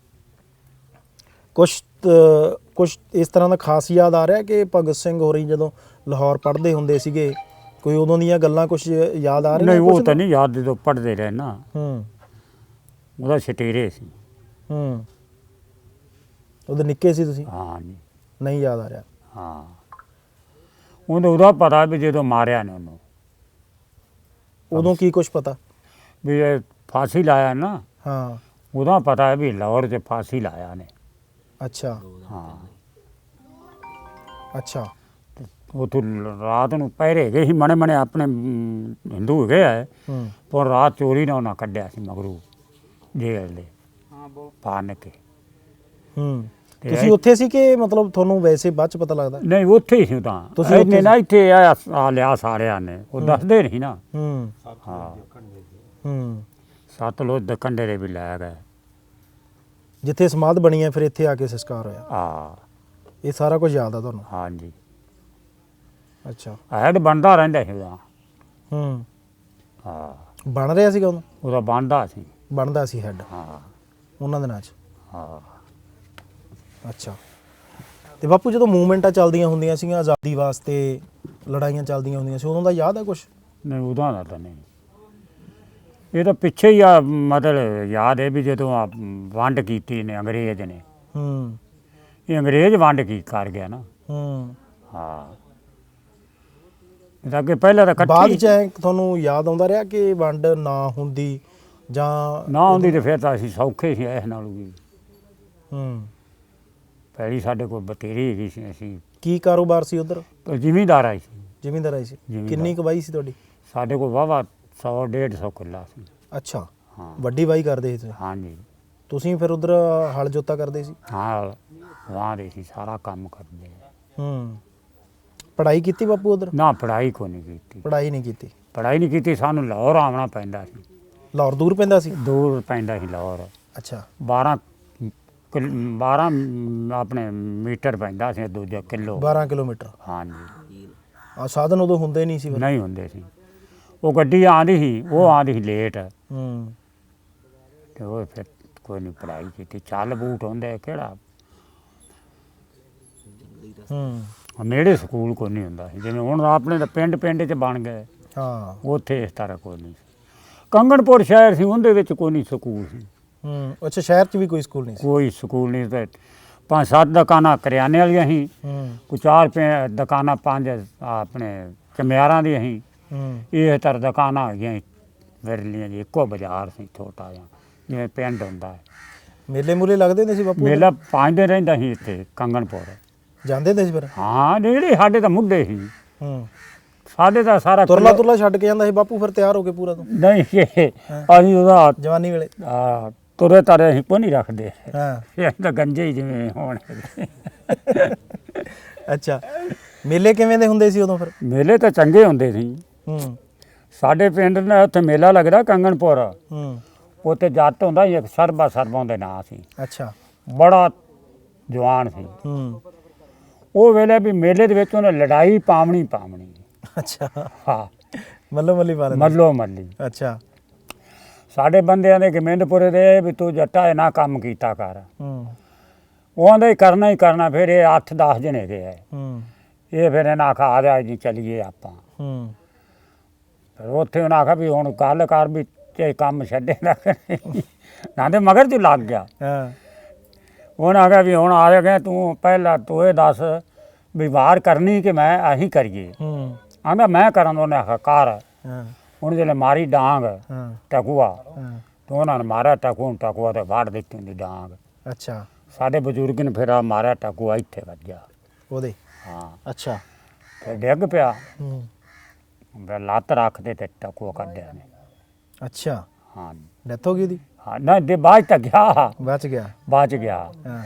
ਕੁਝ ਕੁਝ ਇਸ ਤਰ੍ਹਾਂ ਦਾ ਖਾਸ ਯਾਦ ਆ ਰਿਹਾ ਕਿ ਭਗਤ ਸਿੰਘ ਹੋਰੀ ਜਦੋਂ ਲਾਹੌਰ ਪੜ੍ਹਦੇ ਹੁੰਦੇ ਸੀਗੇ। ਕੋਈ ਉਦੋਂ ਦੀਆਂ ਗੱਲਾਂ ਕੁਝ ਯਾਦ ਆ ਰਹੀਆਂ ਨਹੀਂ ਉਹ ਕੁਛ? ਤਾਂ ਨਹੀਂ ਯਾਦ ਜਦੋਂ ਪੜਦੇ ਰਹੇ ਨਾ। ਹੂੰ। ਉਹਦਾ ਛਟੇਰੇ ਸੀ। ਹੂੰ। ਉਹਦੇ ਨਿੱਕੇ ਸੀ ਤੁਸੀਂ? ਹਾਂ ਜੀ। ਨਹੀਂ ਯਾਦ ਆ ਰਿਹਾ। ਹਾਂ। ਉਹਨੂੰ ਉਹਦਾ ਪਤਾ ਵੀ ਜਦੋਂ ਮਾਰਿਆ ਨੇ ਉਹਨੂੰ। ਉਦੋਂ ਕੀ ਕੁਝ ਪਤਾ? ਵੀ ਇਹ ਫਾਂਸੀ ਲਾਇਆ ਨਾ। ਹਾਂ। ਉਹਦਾ ਪਤਾ ਹੈ ਵੀ ਲਾਹੌਰ 'ਚ ਫਾਂਸੀ ਲਾਇਆ ਨੇ। ਅੱਛਾ। ਹਾਂ। ਅੱਛਾ। ਉਥੋਂ ਰਾਤ ਨੂੰ ਪਹਿਰੇ ਗਏ ਸੀ ਮਣੇ ਮਣੇ ਆਪਣੇ ਹਿੰਦੂ ਹੈਗੇ ਆ। ਹੂੰ। ਪਰ ਰਾਤ ਚੋਰੀ ਨਾਲ ਉਹਨਾਂ ਕੱਢਿਆ ਸੀ ਮਗਰੂ ਜੇਲ੍ਹ ਦੇ। ਪਾਣ ਕੇ ਹੂੰ। ਤੇ ਤੁਸੀਂ ਇਹ- ਉੱਥੇ ਸੀ ਕਿ ਮਤਲਬ ਤੁਹਾਨੂੰ ਵੈਸੇ ਬਾਅਦ ਚ ਪਤਾ ਲੱਗਦਾ? ਨਹੀਂ ਉੱਥੇ ਹੀ ਸੀ ਤਾਂ। ਤੁਸੀਂ ਉੱਥੇ ਨਾ ਇੱਥੇ ਆਇਆ ਆ ਲਿਆ ਸਾਰਿਆਂ ਨੇ। ਉਹ ਦੱਸਦੇ ਨਹੀਂ ਨਾ। ਹੂੰ। ਹਾਂ। ਹੂੰ। ਸਤਲੁਜ ਦੇ ਕੰਢੇ ਦੇ ਵੀ ਲੈ ਗਏ। ਜਿੱਥੇ ਸਮਾਧ ਬਣੀ ਹੈ ਫਿਰ ਇੱਥੇ ਆ ਕੇ ਸੰਸਕਾਰ ਹੋਇਆ। ਆ ਇਹ ਸਾਰਾ ਕੁਝ ਯਾਦ ਆ ਤੁਹਾਨੂੰ? ਹਾਂਜੀ। ਅੱਛਾ। ਹੈਡ ਬਣਦਾ ਰਹਿੰਦਾ ਸੀ ਉਹਦਾ ਹੂੰ। ਹਾਂ। ਬਣ ਰਿਹਾ ਸੀਗਾ ਉਦੋਂ ਉਹਦਾ ਬਣਦਾ ਸੀ। ਬਣਦਾ ਸੀ ਹੈੱਡ ਹਾਂ। ਉਹਨਾਂ ਦਿਨਾਂ 'ਚ? ਹਾਂ। ਅੱਛਾ। ਤੇ ਬਾਪੂ ਜਦੋਂ ਮੂਵਮੈਂਟਾਂ ਚੱਲਦੀਆਂ ਹੁੰਦੀਆਂ ਸੀਗੀਆਂ ਆਜ਼ਾਦੀ ਵਾਸਤੇ ਲੜਾਈਆਂ ਚੱਲਦੀਆਂ ਹੁੰਦੀਆਂ ਸੀ ਉਦੋਂ ਦਾ ਯਾਦ ਹੈ ਕੁਝ ਨਹੀਂ ਉਹਦਾ ਦਾ ਤਾਂ ਨਹੀਂ। ਇਹ ਤਾਂ ਪਿੱਛੇ ਹੀ ਆ ਮਤਲਬ ਯਾਦ ਹੈ ਵੀ ਜਦੋਂ ਆ ਵੰਡ ਕੀਤੀ ਨੇ ਅੰਗਰੇਜ਼ ਨੇ। ਹੂੰ। ਇਹ ਅੰਗਰੇਜ਼ ਵੰਡ ਕੀ ਕਰ ਗਿਆ ਨਾ। ਹੂੰ। ਹਾਂ। ਅੱਗੇ ਪਹਿਲਾਂ ਤਾਂ ਬਾਅਦ ਇਕੱਠੀ ਚ ਐਂ ਤੁਹਾਨੂੰ ਯਾਦ ਆਉਂਦਾ ਰਿਹਾ ਕਿ ਵੰਡ ਨਾ ਹੁੰਦੀ ਜਾਂ ਨਾ ਹੁੰਦੀ ਤੇ ਫਿਰ ਤਾਂ ਅਸੀਂ ਸੌਖੇ ਸੀ ਇਸ ਨਾਲੋਂ ਵੀ। ਹੂੰ। ਪਹਿਲੀ ਸਾਡੇ ਕੋਲ ਬਤੇਰੀ ਹੈਗੀ ਸੀ ਅਸੀਂ ਕੀ ਕਾਰੋਬਾਰ ਸੀ ਉਧਰ? ਜ਼ਿਮੀਂਦਾਰ ਆਈ ਸੀ। ਜ਼ਿਮੀਂਦਾਰਾਈ ਸੀ। ਜ਼ਿਮੀਂਦਾਰ। ਕਿੰਨੀ ਕਮਾਈ ਸੀ ਤੁਹਾਡੀ? ਸਾਡੇ ਕੋਲ ਵਾਵਾ 100 150 ਕਿੱਲਾ ਸੀ। ਅੱਛਾ। ਹਾਂ। ਵੱਡੀ ਵਾਈ ਕਰਦੇ ਸੀ ਤੁਸੀਂ। ਹਾਂਜੀ। ਤੁਸੀਂ ਫਿਰ ਉਧਰ ਹਲ ਜੋਤਾ ਕਰਦੇ ਸੀ? ਹਾਂ ਵਾਹ ਦੇ ਸੀ ਸਾਰਾ ਕੰਮ ਕਰਦੇ ਹੂੰ। ਪੜ੍ਹਾਈ ਕੀਤੀ ਬਾਪੂ ਉਧਰ? ਨਾ ਪੜ੍ਹਾਈ ਕੋ ਨਹੀਂ ਕੀਤੀ। ਪੜ੍ਹਾਈ ਨਹੀਂ ਕੀਤੀ? ਪੜ੍ਹਾਈ ਨਹੀਂ ਕੀਤੀ ਸਾਨੂੰ ਲਾਹੌਰ ਆਉਣਾ ਪੈਂਦਾ ਸੀ। ਲਾਹੌਰ ਦੂਰ ਪੈਂਦਾ ਸੀ? ਦੂਰ ਪੈਂਦਾ ਸੀ ਲਾਹੌਰ। ਅੱਛਾ। 12 ਕਿਲ- 12 ਮ, ਆਪਣੇ ਮੀਟਰ ਪੈਂਦਾ ਸੀ ਦੂਜਾ ਕਿਲੋ। 12 ਕਿਲੋਮੀਟਰ? ਹਾਂਜੀ। ਆ ਸਾਧਨ ਉਦੋਂ ਹੁੰਦੇ ਨਹੀਂ ਸੀ ਫਿਰ? ਨਹੀਂ ਹੁੰਦੇ ਸੀ। ਉਹ ਗੱਡੀ ਆਂਦੀ ਸੀ ਉਹ ਆਂਦੀ ਸੀ ਲੇਟ। ਹੂੰ। ਤੇ ਉਹ ਫਿਰ ਕੋਈ ਨਹੀਂ ਪੜ੍ਹਾਈ ਕੀਤੀ। ਚੱਲ ਬੂਟ ਹੁੰਦੇ ਕਿਹੜਾ? ਹੂੰ। ਨੇੜੇ ਸਕੂਲ ਕੋਈ ਨਹੀਂ ਹੁੰਦਾ ਸੀ। ਜਿਵੇਂ ਹੁਣ ਆਪਣੇ ਤਾਂ ਪਿੰਡ ਪਿੰਡ 'ਚ ਬਣ ਗਏ। ਹਾਂ। ਉੱਥੇ ਇਸ ਤਰ੍ਹਾਂ ਕੋਈ ਨਹੀਂ ਸੀ। ਕੰਗਣਪੁਰ ਸ਼ਹਿਰ ਸੀ ਉਹਦੇ ਵਿੱਚ ਕੋਈ ਨਹੀਂ ਸਕੂਲ ਸੀ। ਹੂੰ ਅੱਛਾ ਸ਼ਹਿਰ 'ਚ ਵੀ ਕੋਈ ਸਕੂਲ ਨਹੀਂ ਸੀ? ਕੋਈ ਸਕੂਲ ਨਹੀਂ ਤੇ ਪੰਜ ਸੱਤ ਦੁਕਾਨਾਂ ਕਰਿਆਨੇ ਵਾਲੀਆਂ ਸੀ। ਹੂੰ। ਕੋਈ ਚਾਰ ਪੈ ਦੁਕਾਨਾਂ ਪੰਜ ਆਪਣੇ ਚਮਿਆਰਾਂ ਦੀਆਂ ਸੀ। ਹੂੰ। ਇਹ ਤਰ ਦੁਕਾਨਾਂ ਹੈਗੀਆਂ ਵਿਰਲੀਆਂ ਜੀ। ਇੱਕੋ ਬਾਜ਼ਾਰ ਸੀ ਛੋਟਾ ਜਿਹਾ ਜਿਵੇਂ ਪਿੰਡ ਹੁੰਦਾ ਹੈ। ਮੇਲੇ ਮੂਲੇ ਲੱਗਦੇ ਹੁੰਦੇ ਸੀ ਬਾਪੂ? ਮੇਲਾ ਪੰਜ ਦਿਨ ਰਹਿੰਦਾ ਸੀ ਇੱਥੇ ਕੰਗਣਪੁਰ। ਜਾਂਦੇ ਹੁੰਦੇ ਸੀ ਫਿਰ? ਹਾਂ ਨੇੜੇ ਸਾਡੇ ਤਾਂ ਮੁੱਢੇ ਸੀ। ਹੂੰ। ਸਾਡੇ ਤਾਂ ਸਾਰਾ ਤੁਰਲਾ ਤੁਰਲਾ ਛੱਡ ਕੇ ਜਾਂਦਾ ਸੀ ਬਾਪੂ ਫਿਰ ਤਿਆਰ ਹੋ ਕੇ ਪੂਰਾ ਤੋਂ? ਨਹੀਂ ਅਸੀਂ ਉਹਦਾ ਜਵਾਨੀ ਵੇਲੇ? ਆ, ਤੁਰੇ ਤਾਰੇ ਅਸੀਂ ਕੋਈ ਨਹੀਂ ਰੱਖਦੇ। ਹਾਂ। ਇਹ ਤਾਂ ਗੰਜੇ ਹੀ ਜਿਵੇਂ ਹੋਣ। ਅੱਛਾ। ਮੇਲੇ ਕਿਵੇਂ ਦੇ ਹੁੰਦੇ ਸੀ ਉਦੋਂ ਫਿਰ? ਮੇਲੇ ਤਾਂ ਚੰਗੇ ਹੁੰਦੇ ਸੀ। ਹੂੰ। ਸਾਡੇ ਪਿੰਡ ਨਾ ਉੱਥੇ ਮੇਲਾ ਲੱਗਦਾ ਕੰਗਣਪੁਰ। ਹੂੰ। ਉੱਥੇ ਜੱਟ ਹੁੰਦਾ ਇੱਕ ਸਰਬਾ ਸਰਬਾਂ ਦੇ ਨਾਂ ਸੀ। ਅੱਛਾ। ਬੜਾ ਜਵਾਨ ਸੀ। ਹੂੰ। ਉਹ ਵੇਲੇ ਵੀ ਮੇਲੇ ਦੇ ਵਿੱਚ ਉਹਨੇ ਲੜਾਈ ਪਾਵਣੀ ਪਾਵਣੀ। ਅੱਛਾ। ਹਾਂ। ਮੱਲੋ ਮੱਲੀ ਮੱਲੋ ਮੱਲੀ। ਅੱਛਾ। ਸਾਡੇ ਬੰਦਿਆਂ ਦੇ ਗਮਿੰਦਪੁਰੇ ਦੇ ਵੀ ਤੂੰ ਜੱਟਾ ਇਹ ਨਾ ਕੰਮ ਕੀਤਾ ਕਰ। ਹੂੰ। ਉਹ ਆਂਦਾ ਹੀ ਕਰਨਾ ਹੀ ਕਰਨਾ ਫਿਰ ਇਹ 8-10 ਜਣੇ ਗਏ ਹੈ ਹੂੰ। ਇਹ ਫਿਰ ਇਹਨਾਂ ਆਖਾ ਆ ਜਾ ਜੀ ਚੱਲੀਏ ਆਪਾਂ। ਹੂੰ। ਫਿਰ ਉੱਥੇ ਉਹਨਾਂ ਆਖਾ ਵੀ ਹੁਣ ਗੱਲ ਕਰ ਵੀ ਇਹ ਕੰਮ ਛੱਡੇ ਨਾ ਨਾ ਦੇ ਮਗਰ ਤੂੰ ਲੱਗ ਗਿਆ। ਹਾਂ। ਉਹਨਾਂ ਆਖਿਆ ਵੀ ਹੁਣ ਆ ਗਿਆ ਤੂੰ ਪਹਿਲਾਂ ਤੂੰ ਇਹ ਦੱਸ ਵੀ ਵਾਰ ਕਰਨੀ ਕਿ ਮੈਂ ਆਹੀ ਕਰੀਏ। ਹੂੰ। ਆਂਦਾ ਮੈਂ ਕਰਾਂ ਉਹਨੇ ਆਖਿਆ ਕਰ। ਹਾਂ। ਹੁਣ ਜਿਹੜੇ ਮਾਰੀ ਡਾਂਗ ਹਾਂ। ਟਕੂਆ। ਹਾਂ। ਤੇ ਉਹਨਾਂ ਨੇ ਮਾਰਿਆ ਟਕੂ ਨੂੰ ਟਕੂਆ ਤੇ ਵਾੜ ਦਿੱਤੀ ਹੁੰਦੀ ਡਾਂਗ। ਅੱਛਾ। ਸਾਡੇ ਬਜ਼ੁਰਗ ਨੇ ਫਿਰ ਆ ਮਾਰਿਆ ਟਕੂਆ ਇੱਥੇ ਵੱਜਾ ਉਹਦੇ? ਹਾਂ। ਅੱਛਾ। ਫਿਰ ਡਿੱਗ ਪਿਆ। ਹੂੰ। ਲੱਤ ਰੱਖਦੇ ਤੇ ਟਕੂਆ ਕੱਢਿਆ ਨੇ ਅੱਛਾ। ਹਾਂ। ਡੈਥ ਹੋ ਗਈ ਉਹਦੀ? ਹਾਂ ਨਾ ਦੇ ਬਾਅਦ ਤੱਕ ਗਿਆ। ਬਚ ਗਿਆ। ਬਚ ਗਿਆ। ਹਾਂ।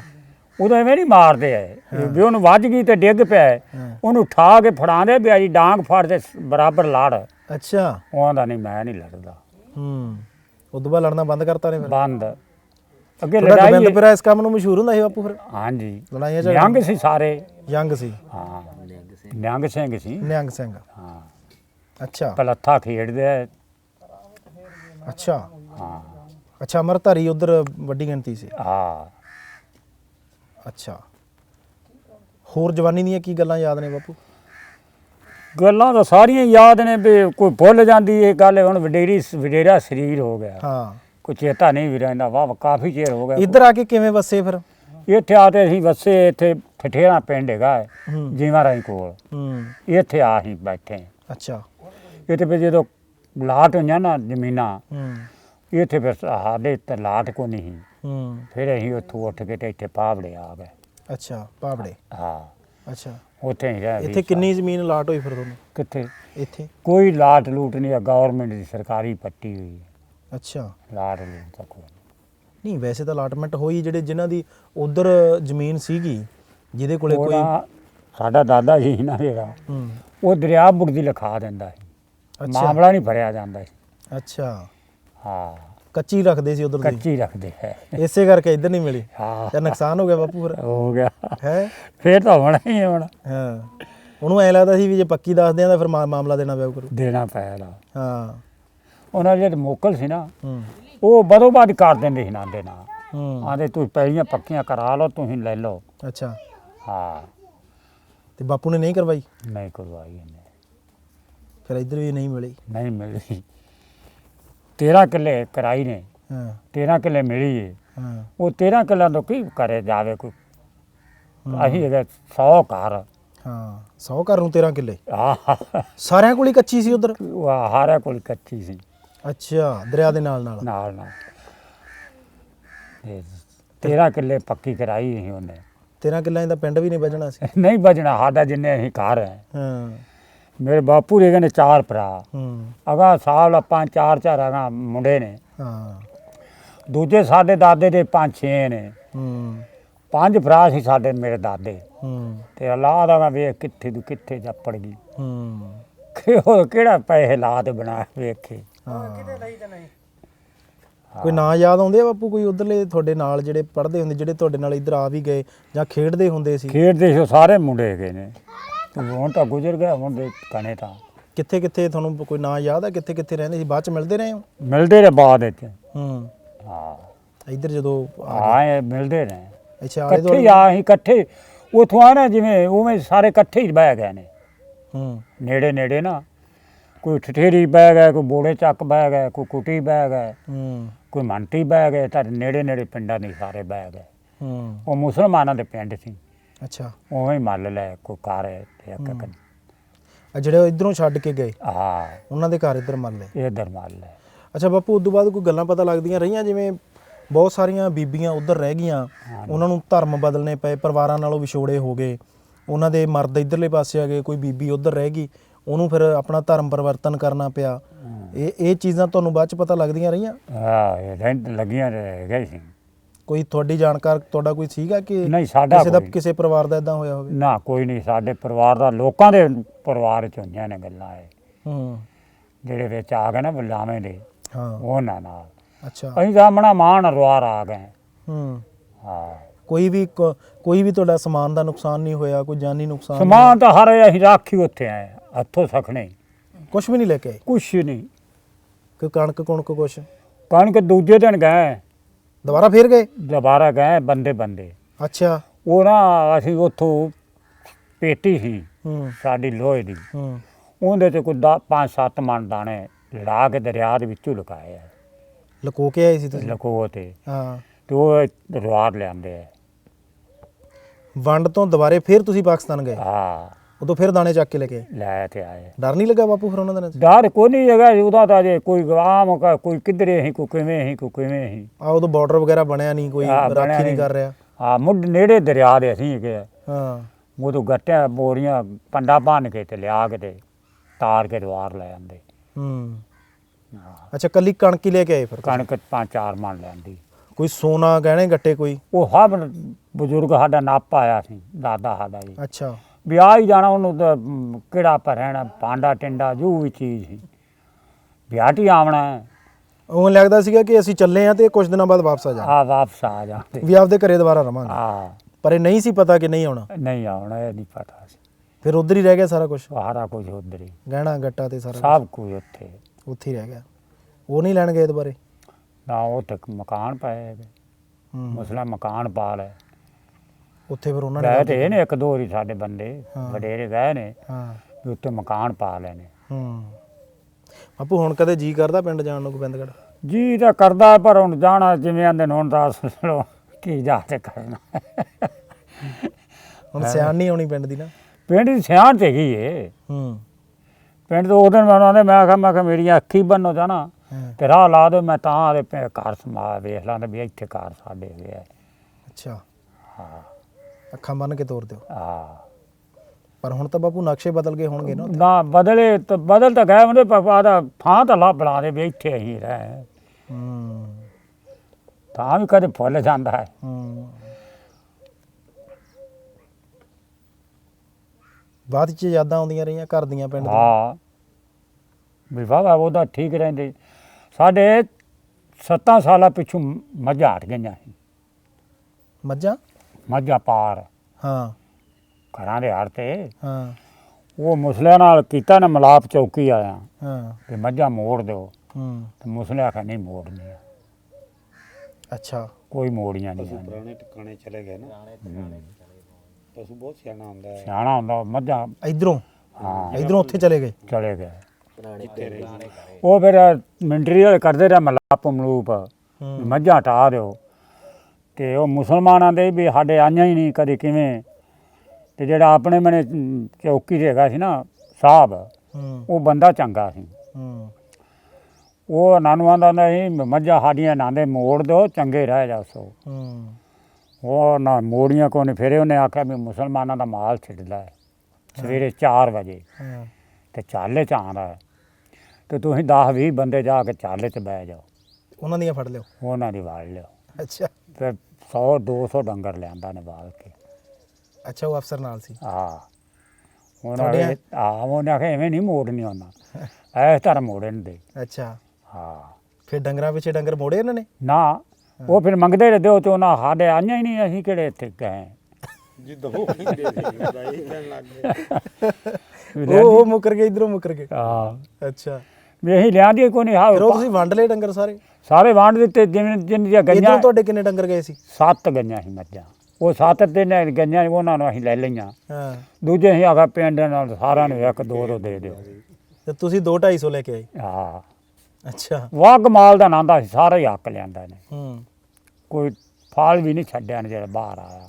ਉਦੋਂ ਐਵੇਂ ਨਹੀਂ ਮਾਰਦੇ ਐ। ਵੀ ਉਹਨੂੰ ਵੱਜ ਗਈ ਤੇ ਡਿੱਗ ਪਿਆ ਉਹਨੂੰ ਉਠਾ ਕੇ ਫੜਾਉਂਦੇ ਵੀ ਆਜੀ ਡਾਂਗ ਫੜ ਤੇ ਬਰਾਬਰ ਲੜ। ਅੱਛਾ। ਉਹ ਆਂਦਾ ਨਹੀਂ ਮੈਂ ਨਹੀਂ ਲੜਦਾ। ਹੂੰ। ਉਦੋਂ ਬਾਅਦ ਲੜਨਾ ਬੰਦ ਕਰਤਾ ਨੇ ਫਿਰ? ਬੰਦ। ਅੱਗੇ ਲੜਾਈ ਗੋਬਿੰਦਪੁਰਾ ਇਸ ਕੰਮ ਨੂੰ ਮਸ਼ਹੂਰ ਹੁੰਦਾ ਸੀ ਬਾਪੂ ਫਿਰ? ਹਾਂਜੀ। ਲੜਾਈਆਂ ਸੀ ਸਾਰੇ। ਯੰਗ ਸੀ। ਹਾਂ। ਨਿਹੰਗ ਸਿੰਘ ਸੀ। ਨਿਹੰਗ ਸਿੰਘ। ਹਾਂ। ਅੱਛਾ। ਪਲੱਥਾ ਖੇਡਦੇ। ਅੱਛਾ। ਅੱਛਾ ਅਮਰਧਾਰੀ ਉਧਰ ਵੱਡੀ ਗਿਣਤੀ ਸੀ। ਹਾਂ। ਅੱਛਾ। ਹੋਰ ਜਵਾਨੀ ਦੀਆਂ ਕੀ ਗੱਲਾਂ ਯਾਦ ਨੇ ਬਾਪੂ? ਗੱਲਾਂ ਤਾਂ ਸਾਰੀਆਂ ਯਾਦ ਨੇ ਵੀ ਕੋਈ ਭੁੱਲ ਜਾਂਦੀ ਇਹ ਗੱਲ ਹੁਣ ਵਡੇਰੀ ਵਡੇਰਾ ਸਰੀਰ ਹੋ ਗਿਆ। ਹਾਂ। ਕੋਈ ਚੇਤਾ ਨਹੀਂ ਵੀ ਰਹਿੰਦਾ ਵਾਹ ਕਾਫੀ ਚਿਰ ਹੋ ਗਿਆ। ਇੱਧਰ ਆ ਕੇ ਕਿਵੇਂ ਵਸੇ ਫਿਰ? ਇੱਥੇ ਆ ਤੇ ਅਸੀਂ ਵਸੇ ਇੱਥੇ ਠਠੇਰਾ ਪਿੰਡ ਹੈਗਾ ਹੈ, ਹੂੰ। ਜੀਵਾ ਰਾਈ ਕੋਲ। ਹੂੰ। ਇੱਥੇ ਆ ਅਸੀਂ ਬੈਠੇ ਅੱਛਾ। ਇੱਥੇ ਫਿਰ ਜਦੋਂ ਲਾਟ ਹੋਈਆਂ ਨਾ ਜ਼ਮੀਨਾਂ ਹੂੰ। ਇੱਥੇ ਫਿਰ ਸਾਡੇ ਤੇ ਲਾਟ ਕੋ ਨਹੀਂ। ਹੂੰ। ਫਿਰ ਅਸੀਂ ਉੱਥੋਂ ਉੱਠ ਕੇ ਤੇ ਇੱਥੇ ਪਾਵੜੇ ਆ ਗਏ। ਅੱਛਾ ਪਾਵੜੇ? ਹਾਂ। ਅੱਛਾ। ਉੱਥੇ ਹੀ ਰਹਿ ਇੱਥੇ ਕਿੰਨੀ ਜ਼ਮੀਨ ਲਾਟ ਹੋਈ ਫਿਰ ਤੁਹਾਨੂੰ? ਕਿੱਥੇ? ਇੱਥੇ। ਕੋਈ ਲਾਟ ਲੂਟ ਨਹੀਂ ਹੈ ਗਵਰਨਮੈਂਟ ਦੀ ਸਰਕਾਰੀ ਪੱਟੀ ਹੋਈ। ਹੈ ਅੱਛਾ। ਲਾਟ ਲੂਟ ਤਾਂ ਕੋਈ ਨਹੀਂ। ਨਹੀਂ ਵੈਸੇ ਤਾਂ ਅਲਾਟਮੈਂਟ ਹੋਈ ਜਿਹੜੇ ਜਿਨ੍ਹਾਂ ਦੀ ਉਧਰ ਜ਼ਮੀਨ ਸੀਗੀ ਜਿਹਦੇ ਕੋਲੇ ਕੋਈ ਉਹਦਾ ਸਾਡਾ ਦਾਦਾ ਜੀ ਨਾ ਜਿਹੜਾ ਹੂੰ। ਉਹ ਦਰਿਆ ਬੁਰਦੀ ਲਿਖਾ ਦਿੰਦਾ ਸੀ। ਅੱਛਾ। ਮਾਮਲਾ ਨਹੀਂ ਭਰਿਆ ਜਾਂਦਾ ਸੀ। ਅੱਛਾ। ਹਾਂ। ਕੱਚੀ ਰੱਖਦੇ ਸੀ ਉਧਰ ਦੀ। ਕੱਚੀ ਰੱਖਦੇ ਹੈ। ਇਸੇ ਕਰਕੇ ਇੱਧਰ ਨਹੀਂ ਮਿਲੀ। ਹਾਂ। ਤੇ ਨੁਕਸਾਨ ਹੋ ਗਿਆ ਬਾਪੂ ਫਿਰ। ਹੋ ਗਿਆ। ਹੈ? ਫੇਰ ਤਾਂ ਹੋਣਾ ਹੀ ਹੈ ਹੁਣ। ਹਾਂ। ਉਹਨੂੰ ਐ ਲੱਗਦਾ ਸੀ ਵੀ ਜੇ ਪੱਕੀ ਦੱਸਦੇ ਆ ਤਾਂ ਫਿਰ ਮਾ- ਮਾਮਲਾ ਦੇਣਾ ਪਿਆ ਕਰੂ ਦੇਣਾ ਪੈਣਾ ਹਾਂ ਉਹਨਾਂ ਦੇ ਜਿਹੜੇ ਮੋਕਲ ਸੀ ਨਾ ਹੂੰ। ਉਹ ਬਦੋ ਬਾਦ ਕਰ ਦਿੰਦੇ ਸੀ ਨਾਂਦੇ ਨਾਲ। ਹੂੰ। ਆਂਦੇ ਤੁਸੀਂ ਪਹਿਲੀਆਂ ਪੱਕੀਆਂ ਕਰਾ ਲਓ ਤੁਸੀਂ ਲੈ ਲਓ। ਅੱਛਾ। ਹਾਂ। ਤੇ ਬਾਪੂ ਨੇ ਨਹੀਂ ਕਰਵਾਈ? ਨਹੀਂ ਕਰਵਾਈ ਇਹਨੇ। ਫਿਰ ਇੱਧਰ ਵੀ ਨਹੀਂ ਮਿਲੀ। ਨਹੀਂ ਮਿਲੀ। 13 ਕਿੱਲੇ ਕਰਾਈ ਨੇ ਹਾਂ। 13 ਕਿੱਲੇ ਮਿਲੀ ਏ। ਹਾਂ। ਉਹ 13 ਕਿੱਲਿਆਂ ਤੋਂ ਕੀ ਕਰੇ ਜਾਵੇ ਕੋਈ? ਅਸੀਂ ਹੈਗੇ 100 ਘਰ। ਹਾਂ 100 ਘਰ ਨੂੰ 13 ਕਿੱਲੇ। ਆਹ। ਸਾਰਿਆਂ ਕੋਲ ਹੀ ਕੱਚੀ ਸੀ ਉਧਰ? ਉਹ ਹਾਰਾ ਕੋਲ ਕੱਚੀ ਸੀ। ਅੱਛਾ ਦਰਿਆ ਦੇ ਨਾਲ ਨਾਲ। ਨਾਲ ਨਾਲ। ਤੇ 13 ਕਿੱਲੇ ਪੱਕੀ ਕਰਾਈ ਸੀ ਉਹਨੇ। 13 ਕਿੱਲਿਆਂ ਦਾ ਪਿੰਡ ਵੀ ਨਹੀਂ ਵੱਜਣਾ ਸੀ। ਨਹੀਂ ਬਜਣਾ ਸਾਡਾ ਜਿੰਨੇ ਅਸੀਂ ਘਰ ਹੈ। ਹਾਂ। ਮੇਰੇ ਬਾਪੂ ਦੇ ਨੇ ਚਾਰ ਭਰਾ। ਹੂੰ। ਅਗਾ ਸਾਲ ਆਪਾਂ ਚਾਰ ਚਾਰ ਅਗਾ ਮੁੰਡੇ ਨੇ। ਹਾਂ। ਦੂਜੇ ਸਾਡੇ ਦਾਦੇ ਦੇ ਪੰਜ ਛੇ ਨੇ। ਹੂੰ। ਪੰਜ ਭਰਾ ਸੀ ਸਾਡੇ ਮੇਰੇ ਦਾਦੇ। ਹੂੰ। ਤੇ ਅੱਲਾਹ ਦਾ ਮੈਂ ਵੇਖ ਕਿੱਥੇ ਤੋਂ ਕਿੱਥੇ ਚੱਪੜ ਗਈ। ਹੂੰ। ਕਿਹੜਾ ਪੈਸੇ ਲਾ ਤੇ ਬਣਾ ਵੇਖੇ ਹਾਂ। ਕੋਈ ਨਾਂ ਯਾਦ ਆਉਂਦੇ ਆ ਬਾਪੂ? ਕੋਈ ਉਧਰਲੇ ਤੁਹਾਡੇ ਨਾਲ ਜਿਹੜੇ ਪੜ੍ਹਦੇ ਹੁੰਦੇ ਜਿਹੜੇ ਤੁਹਾਡੇ ਨਾਲ ਇੱਧਰ ਆ ਵੀ ਗਏ ਜਾਂ ਖੇਡਦੇ ਹੁੰਦੇ ਸੀ? ਖੇਡਦੇ ਸੀ ਉਹ ਸਾਰੇ ਮੁੰਡੇ ਹੈਗੇ ਨੇ। ਤੇ ਹੁਣ ਤਾਂ ਗੁਜ਼ਰ ਗਿਆ ਹੁਣ ਦੇ ਕਣੇ ਤਾਂ। ਕਿੱਥੇ ਕਿੱਥੇ ਤੁਹਾਨੂੰ ਕੋਈ ਨਾਂ ਯਾਦ ਆ? ਕਿੱਥੇ ਕਿੱਥੇ ਰਹਿੰਦੇ ਸੀ? ਬਾਅਦ ਚ ਮਿਲਦੇ ਰਹੇ ਹੋ? ਮਿਲਦੇ ਰਹੇ ਬਾਅਦ ਵਿੱਚ। ਹੂੰ। ਹਾਂ। ਇੱਧਰ ਜਦੋਂ ਆ ਹਾਂ ਇਹ ਮਿਲਦੇ ਰਹੇ। ਅੱਛਾ ਆਲੇ ਇਕੱਠੇ ਦੁਆਲੇ ਆ ਅਸੀਂ ਇਕੱਠੇ ਉਥੋਂ ਆ ਨਾ ਜਿਵੇਂ ਉਵੇਂ ਸਾਰੇ ਇਕੱਠੇ ਹੀ ਬਹਿ ਗਏ ਨੇ। ਹੂੰ। ਨੇੜੇ ਨੇੜੇ ਨਾ। ਕੋਈ ਠਠੇਰੀ ਬਹਿ ਗਿਆ ਕੋਈ ਬੋੜੇ ਚੱਕ ਬਹਿ ਗਿਆ ਕੋਈ ਕੁਟੀ ਬਹਿ ਗਿਆ ਹੂੰ। ਕੋਈ ਮੰਟੀ ਬਹਿ ਗਏ ਤਾਂ ਨੇੜੇ ਨੇੜੇ ਪਿੰਡਾਂ ਦੇ ਸਾਰੇ ਬਹਿ ਗਏ। ਹੂੰ। ਉਹ ਮੁਸਲਮਾਨਾਂ ਦੇ ਪਿੰਡ ਸੀ। ਅੱਛਾ। ਉਵੇਂ ਹੀ ਮੱਲ ਲੈ ਕੋਈ ਘਰ ਹੈ ਤੇ ਇੱਕ ਇੱਕ ਆ ਜਿਹੜੇ ਇਧਰੋਂ ਛੱਡ ਕੇ ਗਏ? ਹਾਂ। ਉਹਨਾਂ ਦੇ ਘਰ ਇੱਧਰ ਮੰਨ ਲਏ ਇਹ ਦਰ ਮੱਲ ਹੈ। ਅੱਛਾ ਬਾਪੂ ਉਦੋਂ ਬਾਅਦ ਕੋਈ ਗੱਲਾਂ ਪਤਾ ਲੱਗਦੀਆਂ ਰਹੀਆਂ? ਜਿਵੇਂ ਬਹੁਤ ਸਾਰੀਆਂ ਬੀਬੀਆਂ ਉਧਰ ਰਹਿ ਗਈਆਂ। ਉਹਨਾਂ ਨੂੰ ਧਰਮ ਬਦਲਨੇ ਪਏ ਪਰਿਵਾਰਾਂ ਨਾਲੋਂ ਵਿਛੋੜੇ ਹੋ ਗਏ। ਉਹਨਾਂ ਦੇ ਮਰਦ ਇਧਰਲੇ ਪਾਸੇ ਆ ਗਏ ਕੋਈ ਬੀਬੀ ਉਧਰ ਰਹਿ ਗਈ। ਉਹਨੂੰ ਫਿਰ ਆਪਣਾ ਧਰਮ ਪਰਿਵਰਤਨ ਕਰਨਾ ਪਿਆ। ਇਹ ਇਹ ਚੀਜ਼ਾਂ ਤੁਹਾਨੂੰ ਬਾਅਦ ਚ ਪਤਾ ਲੱਗਦੀਆਂ ਰਹੀਆਂ? ਹਾਂ ਇਹ ਰਹਿਣ ਲੱਗੀਆਂ ਰਹਿ ਗਏ ਸੀ। ਕੋਈ ਤੁਹਾਡੀ ਜਾਣਕਾਰ ਤੁਹਾਡਾ ਕੋਈ ਸੀਗਾ ਕਿ ਨਹੀਂ ਸਾਡਾ ਕਿਸੇ ਦਾ ਕੋਈ- ਕਿਸੇ ਪਰਿਵਾਰ ਦਾ ਇਦਾਂ ਹੋਇਆ ਹੋਵੇ? ਨਾ ਕੋਈ ਨਹੀਂ ਸਾਡੇ ਪਰਿਵਾਰ ਦਾ ਲੋਕਾਂ ਦੇ ਪਰਿਵਾਰ ਚ ਹੁੰਦੀਆਂ ਨੇ ਗੱਲਾਂ ਇਹ। ਹੂੰ। ਜਿਹੜੇ ਵਿੱਚ ਆ ਗਏ ਨਾ ਬੁਲਾਵੇਂ ਦੇ ਹਾਂ। ਉਹਨਾਂ ਨਾਲ। ਅੱਛਾ। ਅਸੀਂ ਤਾਂ ਆਪਣਾ ਮਾਣ ਰਵਾਰ ਆ ਗਏ। ਹੂੰ। ਹਾਂ। ਕੋਈ ਵੀ ਕ- ਕੋਈ ਵੀ ਤੁਹਾਡਾ ਸਮਾਨ ਦਾ ਨੁਕਸਾਨ ਨਹੀਂ ਹੋਇਆ ਕੋਈ ਜਾਨੀ ਨੁਕਸਾਨ ਸਮਾਨ ਤਾਂ ਹਰ ਅਸੀਂ ਰਾਖੀ ਉੱਥੇ ਆਏ ਹੱਥੋਂ ਸਖਣੇ। ਕੁਝ ਵੀ ਨਹੀਂ ਲੈ ਕੇ ਆਏ? ਕੁਛ ਨਹੀਂ। ਕੋਈ ਕਣਕ ਕੁਣਕ ਕੁਛ? ਕਣਕ ਦੂਜੇ ਦਿਨ ਗਏ। ਦੁਬਾਰਾ ਫੇਰ ਗਏ? ਦੁਬਾਰਾ ਗਏ ਬੰਦੇ ਬੰਦੇ। ਅੱਛਾ। ਉਹ ਨਾ ਅਸੀਂ ਉੱਥੋਂ ਪੇਟੀ ਸੀ ਹੂੰ। ਸਾਡੀ ਲੋਹੇ ਦੀ। ਹੂੰ। ਉਹਦੇ ਤੇ ਕੋਈ 5-7 ਮਣ ਦਾਣੇ ਲੜਾ ਕੇ ਦਰਿਆ ਦੇ ਵਿੱਚੋਂ ਲੁਕਾਏ ਆ। ਲੁਕੋ ਕੇ ਆਏ ਸੀ ਤੁਸੀਂ? ਲਕੋ ਤੇ। ਹਾਂ। ਤੇ ਉਹ ਰਵਾਰ ਲਿਆਂਦੇ ਆ। ਵੰਡ ਤੋਂ ਦੁਬਾਰੇ ਫੇਰ ਤੁਸੀਂ ਪਾਕਿਸਤਾਨ ਗਏ? ਹਾਂ। ਉਦੋਂ ਫਿਰ ਦਾਣੇ ਚੱਕ ਕੇ ਲੈ ਕੇ ਆਏ? ਲੈ ਤੇ ਆਏ। ਡਰ ਨਹੀਂ ਲੱਗਾ ਬਾਪੂ ਫਿਰ ਉਹਨਾਂ ਦਿਨਾਂ 'ਚ? ਡਰ ਕੋਈ ਨਹੀਂ ਜਗ੍ਹਾ ਉਹਦਾ ਤਾਂ ਜੇ ਕੋਈ ਗਵਾਮ ਕਾ ਕੋਈ ਕਿਧਰੇ ਹੀ ਕੋਈ ਕਿਵੇਂ ਹੀ ਕੋਈ ਕਿਵੇਂ ਹੀ ਆ ਉਦੋਂ ਬਾਰਡਰ ਵਗੈਰਾ ਬਣਿਆ ਨਹੀਂ ਕੋਈ ਹਾਂ, ਬਣਿਆ ਰਾਖੀ ਨਹੀਂ ਨਹੀਂ। ਕਰ ਰਿਹਾ। ਆ ਮੁੱਢ ਨੇੜੇ ਦਰਿਆ ਦੇ ਅਸੀਂ ਕਿ ਹਾਂ। ਉਹ ਤੋਂ ਗੱਟਿਆ ਬੋਰੀਆਂ ਪੰਡਾ ਬੰਨ ਕੇ ਤੇ ਲਿਆ ਕੇ ਤੇ ਤਾਰ ਕੇ ਦਵਾਰ ਲੈ ਆਂਦੇ। ਹੂੰ। ਅੱਛਾ ਕੱਲੀ ਕਣਕ ਹੀ ਲੈ ਕੇ ਆਏ ਫਿਰ? ਕਣਕ ਪੰਜ ਚਾਰ ਮਣ ਲੈਂਦੀ ਕੋਈ ਸੋਨਾ ਗਹਿਣੇ ਗੱਟੇ ਕੋਈ? ਉਹ ਸਭ ਬਜ਼ੁਰਗ ਸਾਡਾ ਨੱਪ ਆਇਆ ਸੀ ਦਾਦਾ ਸਾਡਾ ਜੀ। ਅੱਛਾ। ਵੀ ਆ ਹੀ ਜਾਣਾ ਉਹਨੂੰ ਤਾਂ ਮ, ਕਿਹੜਾ ਭਰਣਾ ਪਾਂਡਾ ਟਿੰਡਾ ਜੋ ਵੀ ਚੀਜ਼ ਸੀ। ਵਿਆਹ ਹੀ ਆਵਣਾ ਉਹ ਲੱਗਦਾ ਸੀਗਾ ਕਿ ਅਸੀਂ ਚੱਲੇ ਆ ਤੇ ਕੁਝ ਦਿਨਾਂ ਬਾਅਦ ਵਾਪਸ ਆ ਜਾਣਾ ਆ ਵਾਪਸ ਆ ਜਾਂਦੇ ਵੀ ਆਪਦੇ ਘਰੇ ਦੁਬਾਰਾ ਰਵਾਂਗੇ। ਆ ਪਰ ਇਹ ਨਹੀਂ ਸੀ ਪਤਾ ਕਿ ਨਹੀਂ ਆਉਣਾ। ਨਹੀਂ ਆਉਣਾ ਇਹ ਨਹੀਂ ਪਤਾ ਸੀ। ਫਿਰ ਉਧਰ ਹੀ ਰਹਿ ਗਿਆ ਸਾਰਾ ਕੁਝ? ਸਾਰਾ ਕੁਝ ਉਧਰ ਹੀ। ਗਹਿਣਾ ਗੱਟਾ ਤੇ ਸਾਰਾ ਸਭ ਕੁਝ ਉੱਥੇ। ਕੁਛ ਉੱਥੇ ਹੀ ਰਹਿ ਗਿਆ। ਉਹ ਨਹੀਂ ਲੈਣ ਗਏ ਦੁਬਾਰੇ? ਨਾ ਉਹ ਤੱਕ ਮਕਾਨ ਪਾਏ ਹੈਗੇ। ਹੂੰ। ਮੁਸਲਾ ਮਕਾਨ ਪਾ ਲੈ ਉੱਥੇ ਫਿਰ ਉਹਨਾਂ ਨੇ ਗਏ ਤੇ ਨੇ ਇੱਕ ਦੋ ਹੀ ਸਾਡੇ ਬੰਦੇ ਹਾਂ। ਵਡੇਰੇ ਗਏ ਨੇ ਹਾਂ। ਵੀ ਉੱਤੇ ਮਕਾਨ ਪਾ ਲੈਣੇ ਹੂੰ। ਬਾਪੂ ਹੁਣ ਕਦੇ ਜੀ ਕਰਦਾ ਪਿੰਡ ਜਾਣ ਨੂੰ ਗੋਬਿੰਦਗੜ੍ਹ? ਜੀ ਤਾਂ ਕਰਦਾ ਪਰ ਹੁਣ ਜਾਣਾ ਜਿਵੇਂ ਆਂਦੇ ਨੇ ਹੁਣ ਦੱਸ ਲੋ ਕੀ ਜਾ ਕੇ ਕਰਨਾ। ਹੁਣ ਸਿਆਣ ਨਹੀਂ ਆਉਣੀ ਪਿੰਡ ਦੀ ਨਾ? ਪਿੰਡ ਦੀ ਸਿਆਣ ਤੇ ਗਈ ਏ। ਹੂੰ। ਪਿੰਡ ਤੋਂ ਉਦੋਂ ਮੈਨੂੰ ਆਂਦੇ ਮੈਂ ਕਿਹਾ ਮੈਂ ਕਿਹਾ ਮੇਰੀਆਂ ਅੱਖੀ ਬੰਨੋ ਜਾਣਾ ਹਾਂ, ਤੇ ਰਾਹ ਲਾ ਦਿਓ ਮੈਂ ਤਾਂ ਆਦੇ ਘਰ ਸਮਾ ਵੇਖ ਲਾਂਦਾ ਵੀ ਇੱਥੇ ਘਰ ਸਾਡੇ ਵੀ ਹੈ ਅੱਛਾ। ਹਾਂ। ਅੱਖਾਂ ਬੰਨ ਕੇ ਤੋਰ ਦਿਓ। ਹਾਂ। ਪਰ ਹੁਣ ਤਾਂ ਬਾਪੂ ਨਕਸ਼ੇ ਬਦਲ ਗਏ ਹੋਣਗੇ ਨਾ ਨਾ ਬਦਲੇ ਤਾਂ ਬਦਲ ਤਾਂ ਗਏ ਉਹਦੇ ਪਾਪਾ ਦਾ ਥਾਂ ਤਾਂ ਲਾ ਬਣਾ ਦੇ ਵੀ ਇੱਥੇ ਹੀ ਰਹੇ। ਹੂੰ। ਤਾਂ ਵੀ ਕਦੇ ਭੁੱਲ ਜਾਂਦਾ ਹੈ। ਹੂੰ। ਬਾਅਦ ਚ ਯਾਦਾਂ ਆਉਂਦੀਆਂ ਰਹੀਆਂ ਘਰ ਦੀਆਂ ਪਿੰਡ ਦੀਆਂ। ਹਾਂ। ਵੀ ਵਾਵਾ ਉਹਦਾ ਠੀਕ ਰਹਿੰਦੇ। ਸਾਡੇ 7 ਸਾਲਾਂ ਪਿੱਛੋਂ ਮੱਝਾਂ ਹਟ ਗਈਆਂ ਸੀ। ਮੱਝਾਂ? ਮੱਝਾਂ ਪਾਰ। ਹਾਂ। ਘਰਾਂ ਦੇ ਹੜ ਤੇ ਹਾਂ। ਉਹ ਮੁਸਲਿਆਂ ਨਾਲ ਕੀਤਾ ਨਾ ਮਲਾਪ ਚੌਕੀ ਆਇਆ। ਹਾਂ। ਤੇ ਮੱਝਾਂ ਮੋੜ ਦਿਓ। ਹੂੰ। ਤੇ ਮੁਸਲੇ ਆਖਿਆ ਨਹੀਂ ਮੋੜਨੀਆਂ। ਅੱਛਾ। ਕੋਈ ਮੋੜੀਆਂ ਨਹੀਂ ਹਨ। ਪੁਰਾਣੇ ਟਿਕਾਣੇ ਚਲੇ ਗਏ ਨਾ। ਪਸ਼ੂ ਬਹੁਤ ਸਿਆਣਾ ਹੁੰਦਾ ਹੈ। ਸਿਆਣਾ ਹੁੰਦਾ ਮੱਝਾਂ ਇਧਰੋਂ? ਹਾਂ। ਇਧਰੋਂ ਉੱਥੇ ਚਲੇ ਗਏ? ਚਲੇ ਗਏ। ਉਹ ਫਿਰ ਮਿੰਟਰੀ ਵਾਲੇ ਕਰਦੇ ਰਿਹਾ ਮਲਾਪ ਮਲੂਪ। ਮੱਝਾਂ ਹਟਾ ਦਿਓ। ਤੇ ਉਹ ਮੁਸਲਮਾਨਾਂ ਦੇ ਵੀ ਸਾਡੇ ਆਈਆਂ ਹੀ ਨਹੀਂ ਕਦੇ ਕਿਵੇਂ। ਤੇ ਜਿਹੜਾ ਆਪਣੇ ਮਨੇ ਚੌਕੀ ਤੇ ਹੈਗਾ ਸੀ ਨਾ ਸਾਹਿਬ ਉਹ ਬੰਦਾ ਚੰਗਾ ਸੀ। ਉਹ ਨਾਨੂੰ ਆਂਦਾ ਹੁੰਦਾ ਸੀ ਮੱਝਾਂ ਸਾਡੀਆਂ ਨਾਂਦੇ ਮੋੜ ਦਿਓ ਚੰਗੇ ਰਹਿ ਜਾਸੋ ਹੂੰ। ਉਹ ਨਾ ਮੋੜੀਆਂ ਕੋਨੇ ਫਿਰ ਉਹਨੇ ਆਖਿਆ ਵੀ ਮੁਸਲਮਾਨਾਂ ਦਾ ਮਾਲ ਛਿੜਦਾ ਹੈ ਸਵੇਰੇ 4 ਵਜੇ। ਤੇ ਚਾਲੇ ਚ ਆਉਂਦਾ ਹੈ ਤੇ ਤੁਸੀਂ 10 20 ਬੰਦੇ ਜਾ ਕੇ ਚਾਲੇ ਚ ਬਹਿ ਜਾਓ। ਉਹਨਾਂ ਦੀਆਂ ਫੜ ਲਿਓ। ਉਹਨਾਂ ਦੀ ਵਾਲ ਲਿਓ। ਅੱਛਾ। ਫਿਰ 100 200 ਡੰਗਰ ਲਿਆਂਦਾ ਨੇ ਵਾਲ ਕੇ। ਅੱਛਾ ਉਹ ਅਫਸਰ ਨਾਲ ਸੀ? ਆ ਉਹਨਾਂ ਨੇ ਆ ਉਹਨੇ ਆਖਿਆ ਐਵੇਂ ਨਹੀਂ ਮੋੜਨੀ ਉਹਨਾਂ। ਐਸ ਤਰ੍ਹਾਂ ਮੋੜਨ ਦੇ। ਅੱਛਾ। ਹਾਂ। ਫਿਰ ਡੰਗਰਾਂ ਪਿੱਛੇ ਡੰਗਰ ਮੋੜੇ ਇਹਨਾਂ ਨੇ? ਨਾ ਉਹ ਫਿਰ ਮੰਗਦੇ ਰਹੇ ਦਿਓ ਤੇ ਉਹਨਾਂ ਸਾਡੇ ਆਈਆਂ ਹੀ ਨਹੀਂ ਅਸੀਂ ਕਿਹੜੇ ਇੱਥੇ ਗਏ। ਉਹ ਨਹੀਂ ਦੇ ਲੱਗ ਗਏ ਉਹ ਉਹ ਮੁੱਕਰ ਗਏ ਇਧਰੋਂ ਮੁੱਕਰ ਗਏ। ਹਾਂ। ਅੱਛਾ। ਵੀ ਅਸੀਂ ਲਿਆਂਦੀ ਕੋਈ ਨਹੀਂ ਫਿਰ ਉਹ ਹਾਂ ਤੁਸੀਂ ਵੰਡ ਲਏ ਡੰਗਰ ਸਾਰੇ? ਸਾਰੇ ਵੰਡ ਦਿੱਤੇ ਜਿਵੇਂ ਜਿੰਨ ਦੀਆਂ ਇਧਰੋਂ ਗਈਆਂ ਤੁਹਾਡੇ ਕਿੰਨੇ ਡੰਗਰ ਗਏ ਸੀ? ਸੱਤ ਗਈਆਂ ਸੀ ਮੱਝਾਂ। ਉਹ ਸੱਤ ਤੇ ਨੇ ਗਈਆਂ ਉਹਨਾਂ ਨੂੰ ਅਸੀਂ ਲੈ ਲਈਆਂ। ਹਾਂ। ਦੂਜੇ ਅਸੀਂ ਆਖਾ ਪਿੰਡ ਨਾਲ ਸਾਰਿਆਂ ਨੂੰ ਇੱਕ ਦੋ ਦੋ ਦੇ ਦਿਓ। ਤੇ ਤੁਸੀਂ 2 250 ਲੈ ਕੇ ਆਏ? ਹਾਂ। ਅੱਛਾ। ਵਾਗ ਮਾਲ ਦਾ ਨਾਂਦਾ ਸੀ ਸਾਰਾ ਹੱਕ ਲਿਆਂਦਾ ਨੇ ਹੂੰ। ਕੋਈ ਫਾਲ ਵੀ ਨਹੀਂ ਛੱਡਿਆ ਨੇ ਜਿਹੜਾ ਬਾਹਰ ਆਇਆ।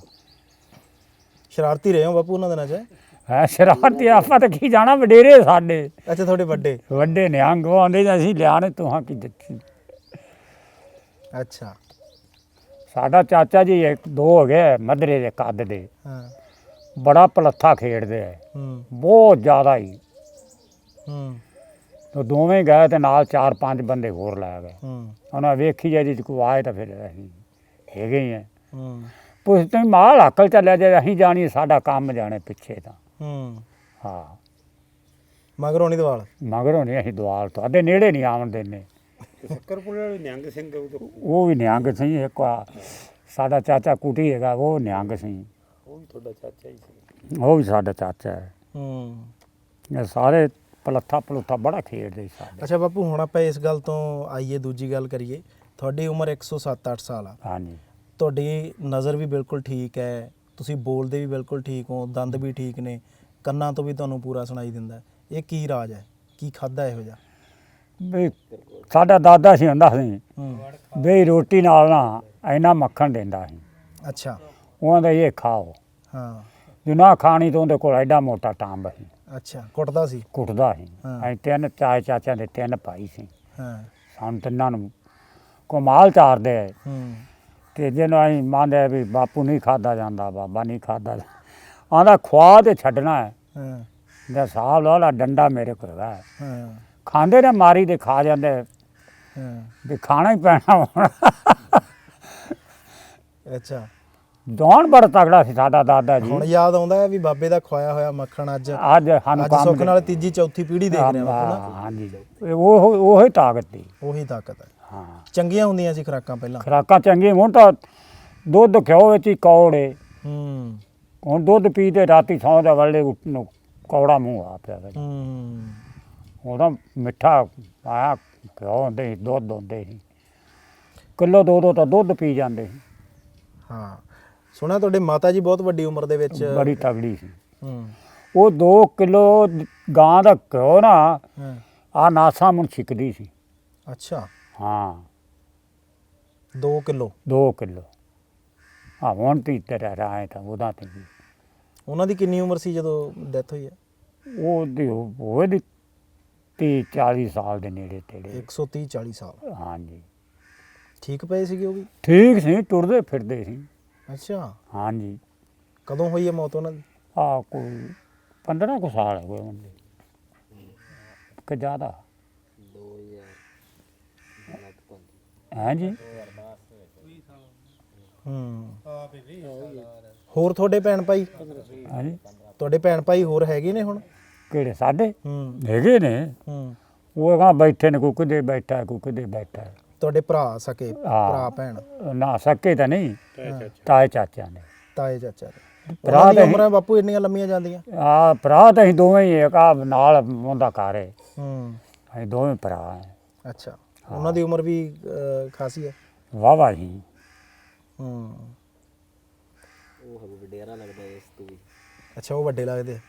ਸ਼ਰਾਰਤੀ ਰਹੇ ਹੋ ਬਾਪੂ ਉਹਨਾਂ ਦਿਨਾਂ 'ਚ ਹੈ ਸ਼ਰਾਰਤੀ ਆਪਾਂ ਤਾਂ ਕੀ ਜਾਣਾ ਵਡੇਰੇ ਸਾਡੇ। ਅੱਛਾ ਤੁਹਾਡੇ ਵੱਡੇ। ਵੱਡੇ ਨਿਹੰਗ ਉਹ ਆਂਦੇ ਅਸੀਂ ਲਿਆਣੇ ਤੁਹਾਂ ਕੀ ਦਿੱਤੀ? ਅੱਛਾ। ਸਾਡਾ ਚਾਚਾ ਜੀ ਇੱਕ ਦੋ ਹੋ ਗਏ ਮਧਰੇ ਦੇ ਕੱਦ ਦੇ। ਹਾਂ। ਬੜਾ ਪਲੱਥਾ ਖੇਡਦੇ ਆ। ਹੂੰ। ਬਹੁਤ ਜ਼ਿਆਦਾ ਹੀ। ਹੂੰ। ਤੇ ਦੋਵੇਂ ਗਏ ਤੇ ਨਾਲ ਚਾਰ ਪੰਜ ਬੰਦੇ ਹੋਰ ਲੈ ਗਏ। ਹੂੰ। ਉਹਨਾਂ ਵੇਖੀ ਜੇ ਜੀ ਕੋਈ ਆਏ ਤਾਂ ਫਿਰ ਅਸੀਂ ਹੈਗੇ ਹੀ ਆ। ਹੂੰ। ਪੁੱਛਦੇ ਮਾਲ ਅਕਲ ਚੱਲਿਆ ਜੇ ਅਸੀਂ ਜਾਣੀ ਸਾਡਾ ਕੰਮ ਜਾਣੇ ਪਿੱਛੇ ਤਾਂ। ਹੂੰ। ਹਾਂ। ਮਗਰੋਂ ਨਹੀਂ ਦਵਾਲ? ਮਗਰੋਂ ਨਹੀਂ ਅਸੀਂ ਦੁਆਲ ਤੁਹਾਡੇ ਨੇੜੇ ਨਹੀਂ ਆਉਣ ਦਿੰਦੇ। ਸ਼ੱਕਰਪੁਰੇ ਨਿਹੰਗ ਸਿੰਘ ਉਹ ਵੀ ਨਿਹੰਗ ਸੀ ਇੱਕ ਆ। ਸਾਡਾ ਚਾਚਾ ਕੁਟੀ ਹੈਗਾ ਉਹ ਨਿਹੰਗ ਸੀ ਉਹ ਵੀ ਤੁਹਾਡਾ ਚਾਚਾ ਹੀ ਸੀ। ਉਹ ਵੀ ਸਾਡਾ ਚਾਚਾ ਹੈ। ਹੂੰ। ਇਹ ਸਾਰੇ ਪਲੱਥਾ ਪਲੁੱਥਾ ਬੜਾ ਖੇਡਦੇ ਸੀ ਸਾਡੇ। ਅੱਛਾ ਬਾਪੂ ਹੁਣ ਆਪਾਂ ਇਸ ਗੱਲ ਤੋਂ ਆਈਏ ਦੂਜੀ ਗੱਲ ਕਰੀਏ। ਤੁਹਾਡੀ ਉਮਰ 107-8 ਸਾਲ ਆ। ਹਾਂਜੀ। ਤੁਹਾਡੀ ਨਜ਼ਰ ਵੀ ਬਿਲਕੁਲ ਠੀਕ ਹੈ। ਤੁਸੀਂ ਬੋਲਦੇ ਵੀ ਬਿਲਕੁਲ ਠੀਕ ਹੋ ਦੰਦ ਵੀ ਠੀਕ ਨੇ। ਕੰਨਾਂ ਤੋਂ ਵੀ ਤੁਹਾਨੂੰ ਪੂਰਾ ਸੁਣਾਈ ਦਿੰਦਾ ਹੈ। ਇਹ ਕੀ ਰਾਜ ਹੈ? ਕੀ ਖਾਦਾ ਇਹੋ ਜਿਹਾ? ਵੀ ਸਾਡਾ ਦਾਦਾ ਸੀ ਹੁੰਦਾ ਸੀ। ਹੂੰ। ਵੀ ਰੋਟੀ ਨਾਲ ਨਾ ਇੰਨਾ ਮੱਖਣ ਦਿੰਦਾ ਸੀ। ਅੱਛਾ। ਉਹਨਾਂ ਦਾ ਇਹ ਖਾਓ। ਹਾਂ। ਜੇ ਨਾ ਖਾਣੀ ਤਾਂ ਉਹਦੇ ਕੋਲ ਐਡਾ ਮੋਟਾ ਟਾਂਬ ਸੀ। ਅੱਛਾ ਕੁੱਟਦਾ ਸੀ? ਕੁੱਟਦਾ ਸੀ। ਹਾਂ। ਅਸੀਂ ਤਿੰਨ ਚਾਏ ਚਾਚਿਆਂ ਦੇ ਤਿੰਨ ਭਾਈ ਸੀ। ਹਾਂ। ਸਾਨੂੰ ਤਿੰਨਾਂ ਨੂੰ ਕਮਾਲ ਚਾਰਦੇ ਆ। ਹੂੰ। ਤੇ ਜਿਹਨੂੰ ਅਸੀਂ ਮੰਨਦੇ ਵੀ ਬਾਪੂ ਨਹੀਂ ਖਾਦਾ ਜਾਂਦਾ ਬਾਬਾ ਨਹੀਂ ਖਾਦਾ ਆਂਦਾ ਖਵਾ ਤੇ ਛੱਡਣਾ ਹੈ। ਹਾਂ। ਦਾ ਸਾਹ ਲਾ ਲਾ ਡੰਡਾ ਮੇਰੇ ਕੋਲ ਹੈ। ਹਾਂ। ਖਾਂਦੇ ਨੇ ਮਾਰੀ ਤੇ ਖਾ ਜਾਂਦੇ। ਵੀ ਖਾਣਾ ਹੀ ਪੈਣਾ ਹੁਣ। ਅੱਛਾ। ਦੌਣ ਬੜਾ ਤਗੜਾ ਸੀ ਸਾਡਾ ਦਾਦਾ ਜੀ। ਹੁਣ ਯਾਦ ਆਉਂਦਾ ਹੈ ਵੀ ਬਾਬੇ ਦਾ ਖਵਾਇਆ ਹੋਇਆ ਮੱਖਣ ਅੱਜ। ਅੱਜ ਸਾਨੂੰ ਕੰਮ ਸੁੱਖ ਦੇ- ਨਾਲ ਤੀਜੀ ਚੌਥੀ ਪੀੜ੍ਹੀ ਦੇਖ ਰਹੇ ਹਾਂ ਹਾਂਜੀ ਉਹ ਉਹ ਹੀ ਤਾਕਤ ਦੀ ਉਹੀ ਤਾਕਤ ਹੈ। ਹਾਂ। ਚੰਗੀਆਂ ਹੁੰਦੀਆਂ ਸੀ ਖੁਰਾਕਾਂ ਪਹਿਲਾਂ। ਖਰਾਕਾਂ ਚੰਗੀ ਹੁਣ ਤਾਂ ਦੁੱਧ ਘਿਓ ਵਿੱਚ ਹੀ ਕੌੜੇ ਹੂੰ। ਹੁਣ ਦੁੱਧ ਪੀ ਤੇ ਰਾਤੀ ਸੌਂ ਦੇ ਵੇਲੇ ਨੂੰ ਕੌੜਾ ਮੂੰਹ ਆ ਪਿਆ ਹੂੰ। ਉਹਦਾ ਮਿੱਠਾ ਆਇਆ ਘਿਓ ਹੁੰਦੇ ਸੀ ਦੁੱਧ ਹੁੰਦੇ ਸੀ। ਕਿਲੋ ਦੋ ਦੋ ਤਾਂ ਦੁੱਧ ਪੀ ਜਾਂਦੇ ਸੀ। ਹਾਂ ਸੁਣਿਆ ਤੁਹਾਡੇ ਮਾਤਾ ਜੀ ਬਹੁਤ ਵੱਡੀ ਉਮਰ ਦੇ ਵਿੱਚ ਬੜੀ ਤਗੜੀ ਸੀ। ਹੂੰ। ਉਹ 2 ਕਿਲੋ ਗਾਂ ਦਾ ਘਿਓ ਨਾ ਹਾਂ। ਆ ਨਾਸਾ ਮੁੰ ਛਿਕਦੀ ਸੀ। ਅੱਛਾ। ਹਾਂ। 2 ਕਿਲੋ? 2 ਕਿਲੋ। ਆ ਹੁਣ ਤੀ ਤੇਰਾ ਰਾਏ ਤਾਂ ਉਹਦਾ ਤੇ ਵੀ। ਉਹਨਾਂ ਦੀ ਕਿੰਨੀ ਉਮਰ ਸੀ ਜਦੋਂ ਡੈਥ ਹੋਈ ਹੈ? ਉਹ ਦੀ ਉਹ ਦੀ 30 40 ਸਾਲ ਦੇ ਨੇੜੇ ਤੇੜੇ। 130 40 ਸਾਲ। ਹਾਂਜੀ। ਠੀਕ ਪਏ ਸੀਗੇ ਉਹ ਵੀ? ਠੀਕ ਸੀ ਟੁਰਦੇ ਫਿਰਦੇ ਸੀ। ਅੱਛਾ। ਹਾਂਜੀ। ਕਦੋਂ ਹੋਈ ਹੈ ਮੌਤ ਉਹਨਾਂ ਦੀ? ਆ ਕੋਈ 15 ਕੁ ਸਾਲ ਹੋਏ ਹੁੰਦੇ ਕਿ ਜ਼ਿਆਦਾ? ਹਾਂਜੀ। ਹੂੰ। ਹੋਰ ਤੁਹਾਡੇ ਭੈਣ ਭਾਈ? ਹਾਂਜੀ। ਤੁਹਾਡੇ ਭੈਣ ਭਾਈ ਹੋਰ ਹੈਗੇ ਨੇ ਹੁਣ? ਕਿਹੜੇ ਸਾਡੇ? ਹੂੰ। ਹੈਗੇ ਨੇ। ਹੂੰ। ਉਹ ਕਹਾਂ ਬੈਠੇ ਨੇ ਕੋਈ ਕਿਤੇ ਬੈਠਾ ਹੈ, ਕੋਈ ਕਿਤੇ ਬੈਠਾ। ਹੈ। ਤੁਹਾਡੇ ਭਰਾ ਸਕੇ ਹਾਂ। ਭਰਾ ਭੈਣ? ਨਾ ਸਕੇ ਤਾਂ ਨਹੀਂ। ਹਾਂ, ਤਾਏ ਚਾਚਿਆਂ ਨੇ ਤਾਏ ਚਾਚਾ ਦੇ। ਭਰਾ ਭਰਾ ਦੀ ਤਾਂ ਉਮਰਾਂ ਬਾਪੂ ਇੰਨੀਆਂ ਲੰਮੀਆਂ ਜਾਂਦੀਆਂ? ਆ ਭਰਾ ਤਾਂ ਅਸੀਂ ਦੋਵੇਂ ਹੀ ਇੱਕ ਆ ਨਾਲ ਉਹਦਾ ਘਰ ਹੈ। ਹੂੰ। ਅਸੀਂ ਦੋਵੇਂ ਭਰਾ ਹਾਂ ਅੱਛਾ। ਉਹਨਾਂ ਦੀ ਉਮਰ ਵੀ ਅਹ, ਖਾਸੀ ਹੈ? ਵਾਵਾ ਹੀ ਹੂੰ। ਉਹ ਹਵੇ ਵਡੇਰਾ ਲੱਗਦਾ ਇਸ ਤੋਂ ਵੀ। ਅੱਛਾ ਉਹ ਵੱਡੇ ਲੱਗਦੇ ਆ।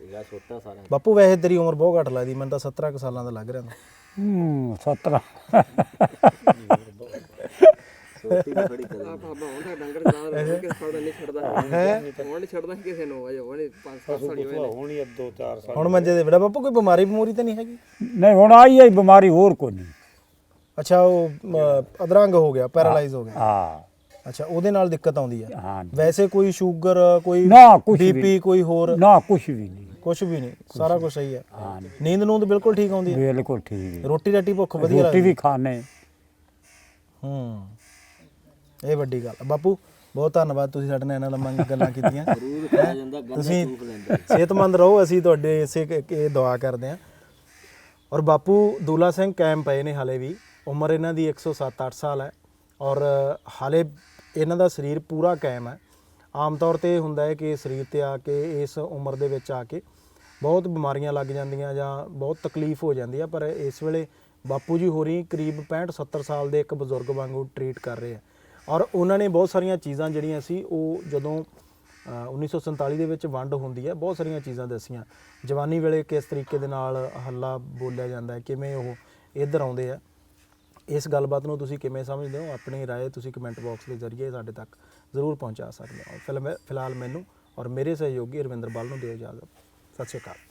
ਇਹਦਾ ਛੋਟਾ ਸਾਰਾ ਬਾਪੂ ਵੈਸੇ ਤੇਰੀ ਉਮਰ ਬਹੁਤ ਘੱਟ ਲੱਗਦੀ ਮੈਨੂੰ ਤਾਂ 17 ਕੁ ਸਾਲਾਂ ਦਾ ਲੱਗ ਰਿਹਾ ਤੂੰ ਹੂੰ 17 ਛੋਟੀ ਵੀ ਥੋੜੀ ਕਦੇ ਬਾਬਾ ਹੁਣ ਤਾਂ ਡੰਗਰ ਚਾਹ ਕੇ ਛੱਡਦਾ ਨਹੀਂ ਛੱਡਦਾ। ਹੁਣ ਨਹੀਂ ਛੱਡਦਾ ਕਿਸੇ ਨੂੰ ਅਜੇ ਹੁਣ 5-7 ਸਾਲ ਹੀ ਹੋਏ ਨੇ। ਹੁਣ ਹੀ 2-4 ਸਾਲ ਹੁਣ ਮੰਜੇ ਦੇ ਬੜਾ। ਬਾਪੂ ਕੋਈ ਬਿਮਾਰੀ ਬਿਮੂਰੀ ਤਾਂ ਨਹੀਂ ਹੈਗੀ? ਨਹੀਂ ਹੁਣ ਆਈ ਹੈ ਬਿਮਾਰੀ ਹੋਰ ਕੋਈ ਨਹੀਂ। ਅੱਛਾ ਉਹ ਅਧਰੰਗ ਹੋ ਗਿਆ ਪੈਰਾਲਾਈਜ਼ ਹੋ ਗਿਆ। ਹਾਂ। ਅੱਛਾ ਉਹਦੇ ਨਾਲ ਦਿੱਕਤ ਆਉਂਦੀ ਹੈ ਹਾਂ। ਵੈਸੇ ਕੋਈ ਸ਼ੂਗਰ ਕੋਈ ਨਾ ਕੁਛ ਵੀ ਬੀਪੀ ਕੋਈ ਹੋਰ? ਨਾ ਕੁਛ ਵੀ ਨਹੀਂ। ਕੁਝ ਵੀ ਨਹੀਂ ਸਾਰਾ ਕੁਝ ਸਹੀ ਹੈ। ਹਾਂ ਨੀਂਦ ਨੂੰਦ ਬਿਲਕੁਲ ਠੀਕ ਆਉਂਦੀ ਹੈ। ਬਿਲਕੁਲ ਠੀਕ ਹੈ ਰੋਟੀ ਰਾਟੀ ਭੁੱਖ ਵਧੀਆ ਰੋਟੀ ਲੱਗਦੀ ਵੀ ਖਾਣੇ ਹੂੰ। ਇਹ ਵੱਡੀ ਗੱਲ ਆ। ਬਾਪੂ ਬਹੁਤ ਧੰਨਵਾਦ ਤੁਸੀਂ ਸਾਡੇ ਨਾਲ ਇਹਨਾਂ ਲੰਮਾ ਗੱਲਾਂ ਕੀਤੀਆਂ। ਜ਼ਰੂਰ ਜਾਂਦਾ ਤੁਸੀਂ ਸਿਹਤਮੰਦ ਰਹੋ ਅਸੀਂ ਤੁਹਾਡੇ ਇਸੇ ਕ- ਇਹ ਦੁਆ ਕਰਦੇ ਹਾਂ। ਔਰ ਬਾਪੂ ਦੂਲਾ ਸਿੰਘ ਕੈਮ ਪਏ ਨੇ ਹਾਲੇ ਵੀ। ਉਮਰ ਇਹਨਾਂ ਦੀ 107-8 ਸਾਲ ਹੈ। ਔਰ ਹਾਲੇ ਇਹਨਾਂ ਦਾ ਸਰੀਰ ਪੂਰਾ ਕਾਇਮ ਹੈ। ਆਮ ਤੌਰ ਤੇ ਇਹ ਹੁੰਦਾ ਹੈ ਕਿ ਸਰੀਰ ਤੇ ਆ ਕੇ ਇਸ ਉਮਰ ਦੇ ਵਿੱਚ ਆ ਕੇ ਬਹੁਤ ਬਿਮਾਰੀਆਂ ਲੱਗ ਜਾਂਦੀਆਂ ਜਾਂ ਬਹੁਤ ਤਕਲੀਫ ਹੋ ਜਾਂਦੀ ਆ ਪਰ ਇਸ ਵੇਲੇ ਬਾਪੂ ਜੀ ਹੋਰੀ ਕਰੀਬ 65-70 ਸਾਲ ਦੇ ਇੱਕ ਬਜ਼ੁਰਗ ਵਾਂਗੂ ਟਰੀਟ ਕਰ ਰਹੇ ਆ ਔਰ ਉਹਨਾਂ ਨੇ ਬਹੁਤ ਸਾਰੀਆਂ ਚੀਜ਼ਾਂ ਜਿਹੜੀਆਂ ਸੀ ਉਹ ਜਦੋਂ ਅ, 1947 ਦੇ ਵਿੱਚ ਵੰਡ ਹੁੰਦੀ ਹੈ ਬਹੁਤ ਸਾਰੀਆਂ ਚੀਜ਼ਾਂ ਦੱਸੀਆਂ ਜਵਾਨੀ ਵੇਲੇ ਕਿਸ ਤਰੀਕੇ ਦੇ ਨਾਲ ਹੱਲਾ ਬੋਲਿਆ ਜਾਂਦਾ ਹੈ ਕਿਵੇਂ ਉਹ ਇੱਧਰ ਆਉਂਦੇ ਆ ਇਸ ਗੱਲਬਾਤ ਨੂੰ ਤੁਸੀਂ ਕਿਵੇਂ ਸਮਝਦੇ ਹੋ ਆਪਣੀ رائے ਤੁਸੀਂ ਕਮੈਂਟ ਬਾਕਸ ਦੇ ਜ਼ਰੀਏ ਸਾਡੇ ਤੱਕ ਜ਼ਰੂਰ ਪਹੁੰਚਾ ਸਕਦੇ ਹੋ। ਫਿਲਮ ਫਿਲਹਾਲ ਮੈਨੂੰ ਔਰ ਮੇਰੇ ਸਹਿਯੋਗੀ ਰਵਿੰਦਰ ਬਾਲ ਨੂੰ ਦਿਓ ਇਜਾਜ਼ਤ। ਸਤਿ ਸ਼੍ਰੀ ਅਕਾਲ।